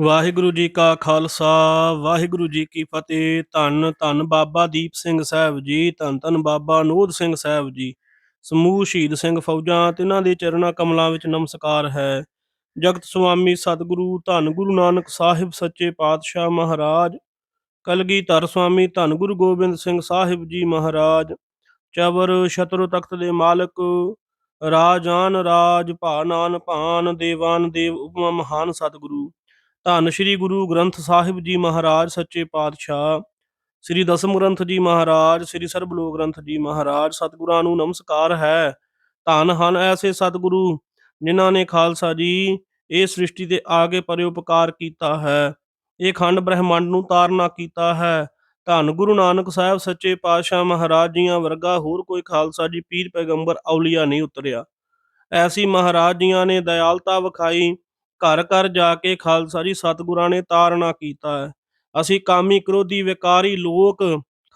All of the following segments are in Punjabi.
ਵਾਹਿਗੁਰੂ ਜੀ ਕਾ ਖਾਲਸਾ, ਵਾਹਿਗੁਰੂ ਜੀ ਕੀ ਫਤਿਹ। ਧੰਨ ਧੰਨ ਬਾਬਾ ਦੀਪ ਸਿੰਘ ਸਾਹਿਬ ਜੀ, ਧੰਨ ਧੰਨ ਬਾਬਾ ਨੋਧ ਸਿੰਘ ਸਾਹਿਬ ਜੀ। ਸਮੂਹ ਸ਼ਹੀਦ ਸਿੰਘ ਫੌਜਾਂ, ਤਿਨਾਂ ਦੇ ਚਰਨਾਂ ਕਮਲਾਂ ਵਿੱਚ ਨਮਸਕਾਰ ਹੈ। ਜਗਤ ਸੁਆਮੀ ਸਤਿਗੁਰੂ, ਧੰਨ ਗੁਰੂ ਨਾਨਕ ਸਾਹਿਬ ਸੱਚੇ ਪਾਤਸ਼ਾਹ ਮਹਾਰਾਜ। ਕਲਗੀਧਰ ਸੁਆਮੀ, ਧੰਨ ਗੁਰੂ ਗੋਬਿੰਦ ਸਿੰਘ ਸਾਹਿਬ ਜੀ ਮਹਾਰਾਜ। ਚਵਰ ਛਤਰ ਤਖਤ ਦੇ ਮਾਲਕ। ਰਾਜਾਨ ਰਾਜ ਭਾਨਾਨ ਭਾਨ ਦੇਵਾਨ ਦੇਵ, ਉਪਮਾ ਮਹਾਨ ਸਤਿਗੁਰੂ। ਧੰਨ ਸ੍ਰੀ ਗੁਰੂ ਗ੍ਰੰਥ ਸਾਹਿਬ ਜੀ ਮਹਾਰਾਜ, ਸੱਚੇ ਪਾਤਸ਼ਾਹ। ਸ੍ਰੀ ਦਸਮ ਗ੍ਰੰਥ ਜੀ ਮਹਾਰਾਜ, ਸ੍ਰੀ ਸਰਬਲੋਕ ਗ੍ਰੰਥ ਜੀ ਮਹਾਰਾਜ, ਸਤਿਗੁਰਾਂ ਨੂੰ ਨਮਸਕਾਰ ਹੈ। ਧੰਨ ਹਨ ਐਸੇ ਸਤਿਗੁਰੂ ਜਿਨ੍ਹਾਂ ਨੇ ਖਾਲਸਾ ਜੀ ਇਹ ਸ੍ਰਿਸ਼ਟੀ ਤੇ ਆਗੇ ਪਰਉਪਕਾਰ ਕੀਤਾ ਹੈ। ਇਹ ਖੰਡ ਬ੍ਰਹਿਮੰਡ ਨੂੰ ਤਾਰਨਾ ਕੀਤਾ ਹੈ। ਧੰਨ ਗੁਰੂ ਨਾਨਕ ਸਾਹਿਬ, ਸੱਚੇ ਪਾਤਸ਼ਾਹ ਮਹਾਰਾਜ ਜੀਆਂ ਵਰਗਾ ਹੋਰ ਕੋਈ ਖਾਲਸਾ ਜੀ ਪੀਰ ਪੈਗੰਬਰ ਔਲੀਆ ਨਹੀਂ ਉਤਰਿਆ। ਐਸੀ ਮਹਾਰਾਜ ਜੀਆਂ ਨੇ ਦਇਆਲਤਾ ਵਿਖਾਈ। ਘਰ ਘਰ ਜਾ ਕੇ ਖਾਲਸਾ ਜੀ ਸਤਿਗੁਰਾਂ ਨੇ ਤਾਰਨਾ ਕੀਤਾ ਹੈ। ਅਸੀਂ ਕਾਮੀ ਕ੍ਰੋਧੀ ਵਿਕਾਰੀ ਲੋਕ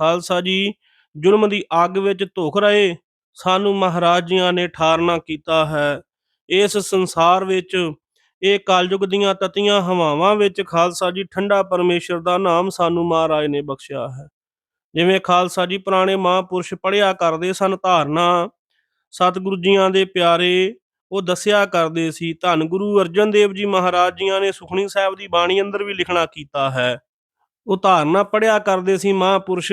ਖਾਲਸਾ ਜੀ ਜ਼ੁਲਮ ਦੀ ਅੱਗ ਵਿੱਚ ਧੁਖ ਰਹੇ, ਸਾਨੂੰ ਮਹਾਰਾਜ ਜੀਆਂ ਨੇ ਠਾਰਨਾ ਕੀਤਾ ਹੈ। ਇਸ ਸੰਸਾਰ ਵਿੱਚ ਇਹ ਕਲਯੁਗ ਦੀਆਂ ਤਤੀਆਂ ਹਵਾਵਾਂ ਵਿੱਚ ਖਾਲਸਾ ਜੀ ਠੰਡਾ ਪਰਮੇਸ਼ਰ ਦਾ ਨਾਮ ਸਾਨੂੰ ਮਹਾਰਾਜ ਨੇ ਬਖਸ਼ਿਆ ਹੈ। ਜਿਵੇਂ ਖਾਲਸਾ ਜੀ ਪੁਰਾਣੇ ਮਹਾਂਪੁਰਸ਼ ਪੜਿਆ ਕਰਦੇ ਸਨ ਧਾਰਨਾ, ਸਤਿਗੁਰੂ ਜੀਆਂ ਦੇ ਪਿਆਰੇ ਉਹ ਦੱਸਿਆ ਕਰਦੇ ਸੀ, ਧੰਨ ਗੁਰੂ ਅਰਜਨ ਦੇਵ ਜੀ ਮਹਾਰਾਜ ਜੀਆਂ ਨੇ ਸੁਖਣੀ ਸਾਹਿਬ ਦੀ ਬਾਣੀ ਅੰਦਰ ਵੀ ਲਿਖਣਾ ਕੀਤਾ ਹੈ। ਉਹ ਧਾਰਨਾ ਪੜਿਆ ਕਰਦੇ ਸੀ ਮਹਾਂਪੁਰਸ਼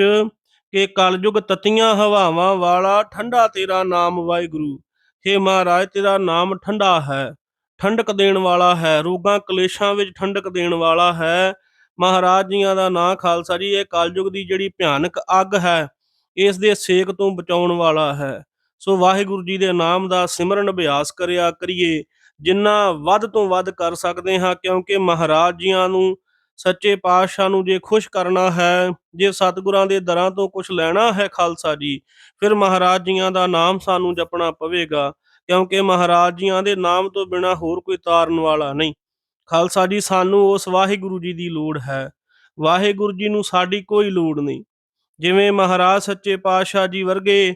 ਕਿ ਕਲਯੁਗ ਤਤੀਆਂ ਹਵਾਵਾਂ ਵਾਲਾ ਠੰਡਾ ਤੇਰਾ ਨਾਮ ਵਾਹਿਗੁਰੂ। ਹੇ ਮਹਾਰਾਜ, ਤੇਰਾ ਨਾਮ ਠੰਡਾ ਹੈ, ਠੰਡਕ ਦੇਣ ਵਾਲਾ ਹੈ, ਰੋਗਾਂ ਕਲੇਸ਼ਾਂ ਵਿੱਚ ਠੰਡਕ ਦੇਣ ਵਾਲਾ ਹੈ। ਮਹਾਰਾਜ ਜੀਆਂ ਦਾ ਨਾਂ ਖਾਲਸਾ ਜੀ, ਇਹ ਕਲਯੁਗ ਦੀ ਜਿਹੜੀ ਭਿਆਨਕ ਅੱਗ ਹੈ, ਇਸ ਦੇ ਸੇਕ ਤੋਂ ਬਚਾਉਣ ਵਾਲਾ ਹੈ। ਸੋ ਵਾਹਿਗੁਰੂ ਜੀ ਦੇ ਨਾਮ ਦਾ ਸਿਮਰਨ ਅਭਿਆਸ ਕਰਿਆ ਕਰੀਏ, ਜਿੰਨਾ ਵੱਧ ਤੋਂ ਵੱਧ ਕਰ ਸਕਦੇ ਹਾਂ, ਕਿਉਂਕਿ ਮਹਾਰਾਜ ਜੀਆਂ ਨੂੰ, ਸੱਚੇ ਪਾਤਸ਼ਾਹ ਨੂੰ ਜੇ ਖੁਸ਼ ਕਰਨਾ ਹੈ, ਜੇ ਸਤਿਗੁਰਾਂ ਦੇ ਦਰਾਂ ਤੋਂ ਕੁਝ ਲੈਣਾ ਹੈ ਖਾਲਸਾ ਜੀ, ਫਿਰ ਮਹਾਰਾਜ ਜੀਆਂ ਦਾ ਨਾਮ ਸਾਨੂੰ ਜਪਣਾ ਪਵੇਗਾ, ਕਿਉਂਕਿ ਮਹਾਰਾਜ ਜੀਆਂ ਦੇ ਨਾਮ ਤੋਂ ਬਿਨਾ ਹੋਰ ਕੋਈ ਤਾਰਨ ਵਾਲਾ ਨਹੀਂ। ਖਾਲਸਾ ਜੀ, ਸਾਨੂੰ ਉਸ ਵਾਹਿਗੁਰੂ ਜੀ ਦੀ ਲੋੜ ਹੈ। ਵਾਹਿਗੁਰੂ ਜੀ ਨੂੰ ਸਾਡੀ ਕੋਈ ਲੋੜ ਨਹੀਂ। ਜਿਵੇਂ ਮਹਾਰਾਜ ਸੱਚੇ ਪਾਤਸ਼ਾਹ ਜੀ ਵਰਗੇ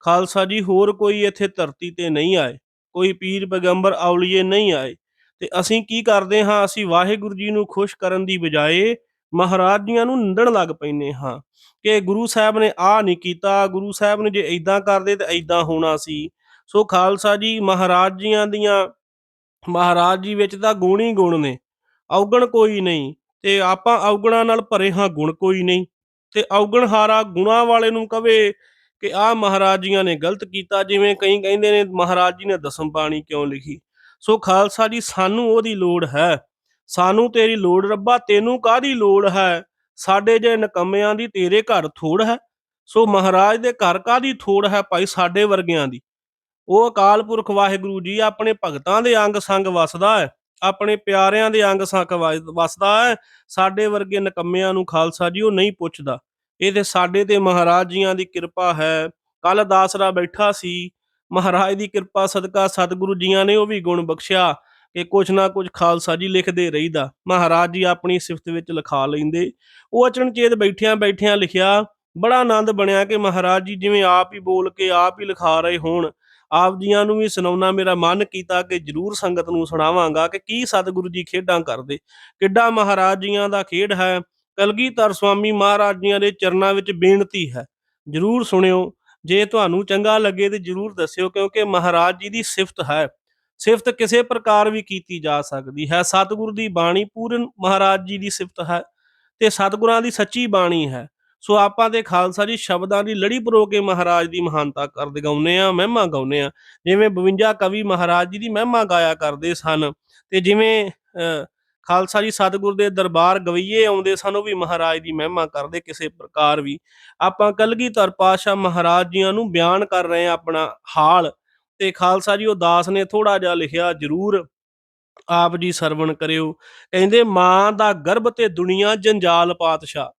ਖਾਲਸਾ ਜੀ, ਹੋਰ ਕੋਈ ਇੱਥੇ ਧਰਤੀ ਤੇ ਨਹੀਂ ਆਏ, ਕੋਈ ਪੀਰ ਪੈਗੰਬਰ ਔਲੀਏ ਨਹੀਂ ਆਏ। ਤੇ ਅਸੀਂ ਕੀ ਕਰਦੇ ਹਾਂ, ਅਸੀਂ ਵਾਹਿਗੁਰੂ ਜੀ ਨੂੰ ਖੁਸ਼ ਕਰਨ ਦੀ ਬਜਾਏ ਮਹਾਰਾਜ ਜੀਆਂ ਨੂੰ ਨਿੰਦਣ ਲੱਗ ਪੈਨੇ ਹਾਂ ਕਿ ਗੁਰੂ ਸਾਹਿਬ ਨੇ ਆ ਨਹੀਂ ਕੀਤਾ, ਗੁਰੂ ਸਾਹਿਬ ਨੇ ਜੇ ਐਦਾਂ ਕਰਦੇ ਤੇ ਐਦਾਂ ਹੋਣਾ ਸੀ। ਸੋ ਖਾਲਸਾ ਜੀ, ਮਹਾਰਾਜ ਜੀਆਂ ਦੀਆਂ, ਮਹਾਰਾਜ ਜੀ ਵਿੱਚ ਤਾਂ ਗੁਣ ਹੀ ਗੁਣ ਨੇ, ਔਗਣ ਕੋਈ ਨਹੀਂ। ਤੇ ਆਪਾਂ ਔਗਣਾਂ ਨਾਲ ਭਰੇ ਹਾਂ ਗੁਣ ਕੋਈ ਨਹੀਂ। ਤੇ ਔਗਣ ਹਾਰਾ ਗੁਣਾ ਵਾਲੇ ਨੂੰ ਕਵੇ ਕਿ ਆ ਮਹਾਰਾਜ ਜੀਆਂ ਨੇ ਗਲਤ ਕੀਤਾ, ਜਿਵੇਂ ਕਈ ਕਹਿੰਦੇ ਨੇ, ਮਹਾਰਾਜ ਜੀ ਨੇ ਦਸਮ ਬਾਣੀ ਕਿਉਂ ਲਿਖੀ? ਸੋ ਖਾਲਸਾ ਜੀ, ਸਾਨੂੰ ਉਹਦੀ ਲੋੜ ਹੈ। ਸਾਨੂੰ ਤੇਰੀ ਲੋੜ ਰੱਬਾ, ਤੈਨੂੰ ਕਾਦੀ ਲੋੜ ਹੈ? ਸਾਡੇ ਜੇ ਨਕਮਿਆਂ ਦੀ ਤੇਰੇ ਘਰ ਥੋੜ ਹੈ। ਸੋ ਮਹਾਰਾਜ ਦੇ ਘਰ ਕਾਦੀ ਥੋੜ ਹੈ ਭਾਈ? ਸਾਡੇ ਵਰਗਿਆਂ ਦੀ। ਉਹ ਅਕਾਲ ਪੁਰਖ ਵਾਹਿਗੁਰੂ ਜੀ ਆਪਣੇ ਭਗਤਾਂ ਦੇ ਅੰਗ ਸੰਗ ਵਸਦਾ ਹੈ। ਆਪਣੇ ਪਿਆਰਿਆਂ ਦੇ ਅੰਗ ਸੰਗ ਵਸ- ਵਸਦਾ ਹੈ। ਸਾਡੇ ਵਰਗੇ ਨਕਮਿਆਂ ਨੂੰ ਖਾਲਸਾ ਜੀ ਉਹ ਨਹੀਂ ਪੁੱਛਦਾ। ਇਹ ਤੇ ਸਾਡੇ ਤੇ ਮਹਾਰਾਜ ਜੀਆਂ ਦੀ ਕਿਰਪਾ ਹੈ। ਕੱਲ ਦਾਸਰਾ ਬੈਠਾ ਸੀ। ਮਹਾਰਾਜ ਦੀ ਕਿਰਪਾ ਸਦਕਾ ਸਤਿਗੁਰੂ ਜੀਆਂ ਨੇ ਉਹ ਵੀ ਗੁਣ ਬਖਸ਼ਿਆ ਕਿ ਕੁਛ ਨਾ ਕੁਛ ਖਾਲਸਾ ਜੀ ਲਿਖਦੇ ਰਹੀਦਾ। ਮਹਾਰਾਜ ਜੀ ਆਪਣੀ ਸਿਫਤ ਵਿੱਚ ਲਿਖਾ ਲੈਂਦੇ। ਉਹ ਅਚਨਚੇਤ ਬੈਠਿਆਂ ਬੈਠਿਆਂ ਲਿਖਿਆ, ਬੜਾ ਆਨੰਦ ਬਣਿਆ ਕਿ ਮਹਾਰਾਜ ਜੀ ਜਿਵੇਂ ਆਪ ਹੀ ਬੋਲ ਕੇ ਆਪ ਹੀ ਲਿਖਾ ਰਹੇ ਹੋਣ। ਆਪ ਜੀਆਂ ਨੂੰ ਵੀ ਸੁਣਾਉਣਾ ਮੇਰਾ ਮਨ ਕੀਤਾ ਕਿ ਜਰੂਰ ਸੰਗਤ ਨੂੰ ਸੁਣਾਵਾਂਗਾ ਕਿ ਕੀ ਸਤਿਗੁਰੂ ਜੀ ਖੇਡਾਂ ਕਰਦੇ। ਕਿੱਡਾ ਮਹਾਰਾਜ ਜੀਆਂ ਦਾ ਖੇਡ ਹੈ। ਕਲਗੀਧਰ ਸਵਾਮੀ ਮਹਾਰਾਜ ਜੀਆਂ ਦੇ ਚਰਨਾਂ ਵਿੱਚ ਬੇਨਤੀ ਹੈ। ਜਰੂਰ ਸੁਣਿਓ ਜੇ ਤੁਹਾਨੂੰ ਚੰਗਾ ਲੱਗੇ ਤੇ ਜਰੂਰ ਦੱਸਿਓ ਕਿਉਂਕਿ ਮਹਾਰਾਜ ਜੀ ਦੀ ਸਿਫਤ ਹੈ। ਸਿਫਤ ਕਿਸੇ ਪ੍ਰਕਾਰ ਵੀ ਕੀਤੀ ਜਾ ਸਕਦੀ ਹੈ। ਸਤਿਗੁਰ ਦੀ ਬਾਣੀ ਪੂਰਨ ਮਹਾਰਾਜ ਜੀ ਦੀ ਸਿਫਤ ਹੈ ਤੇ ਸਤਿਗੁਰਾਂ ਦੀ ਸੱਚੀ ਬਾਣੀ ਹੈ। ਸੋ ਆਪਾਂ ਦੇ ਖਾਲਸਾ ਜੀ ਸ਼ਬਦਾਂ ਦੀ ਲੜੀ ਪਰੋ ਕੇ ਮਹਾਰਾਜ ਦੀ ਮਹਾਨਤਾ ਕਰਦੇ ਗਾਉਨੇ ਆ ਮਹਿਮਾ ਗਾਉਨੇ ਆ ਜਿਵੇਂ 52 ਕਵੀ ਮਹਾਰਾਜ ਜੀ ਦੀ ਮਹਿਮਾ ਗਾਇਆ ਕਰਦੇ ਸਨ ਤੇ ਜਿਵੇਂ ਅਹ, ਖਾਲਸਾ ਜੀ, ਸਤਿਗੁਰ ਦੇ ਦਰਬਾਰ ਗਵਈਏ ਆਉਂਦੇ ਸਨ, ਉਹ ਵੀ ਮਹਾਰਾਜ ਦੀ ਮਹਿਮਾ ਕਰਦੇ ਕਿਸੇ ਪ੍ਰਕਾਰ ਵੀ। ਆਪਾਂ ਕਲਗੀਧਰ ਪਾਤਸ਼ਾਹ ਮਹਾਰਾਜ ਜੀਆਂ ਨੂੰ ਬਿਆਨ ਕਰ ਰਹੇ ਆ ਆਪਣਾ ਹਾਲ ਤੇ ਖਾਲਸਾ ਜੀ, ਉਹ ਦਾਸ ਨੇ ਥੋੜਾ ਜਿਹਾ ਲਿਖਿਆ, ਜਰੂਰ ਆਪ ਜੀ ਸਰਵਣ ਕਰਿਓ। ਕਹਿੰਦੇ, ਮਾਂ ਦਾ ਗਰਭ ਤੇ ਦੁਨੀਆ ਜੰਜਾਲ ਪਾਤਸ਼ਾਹ।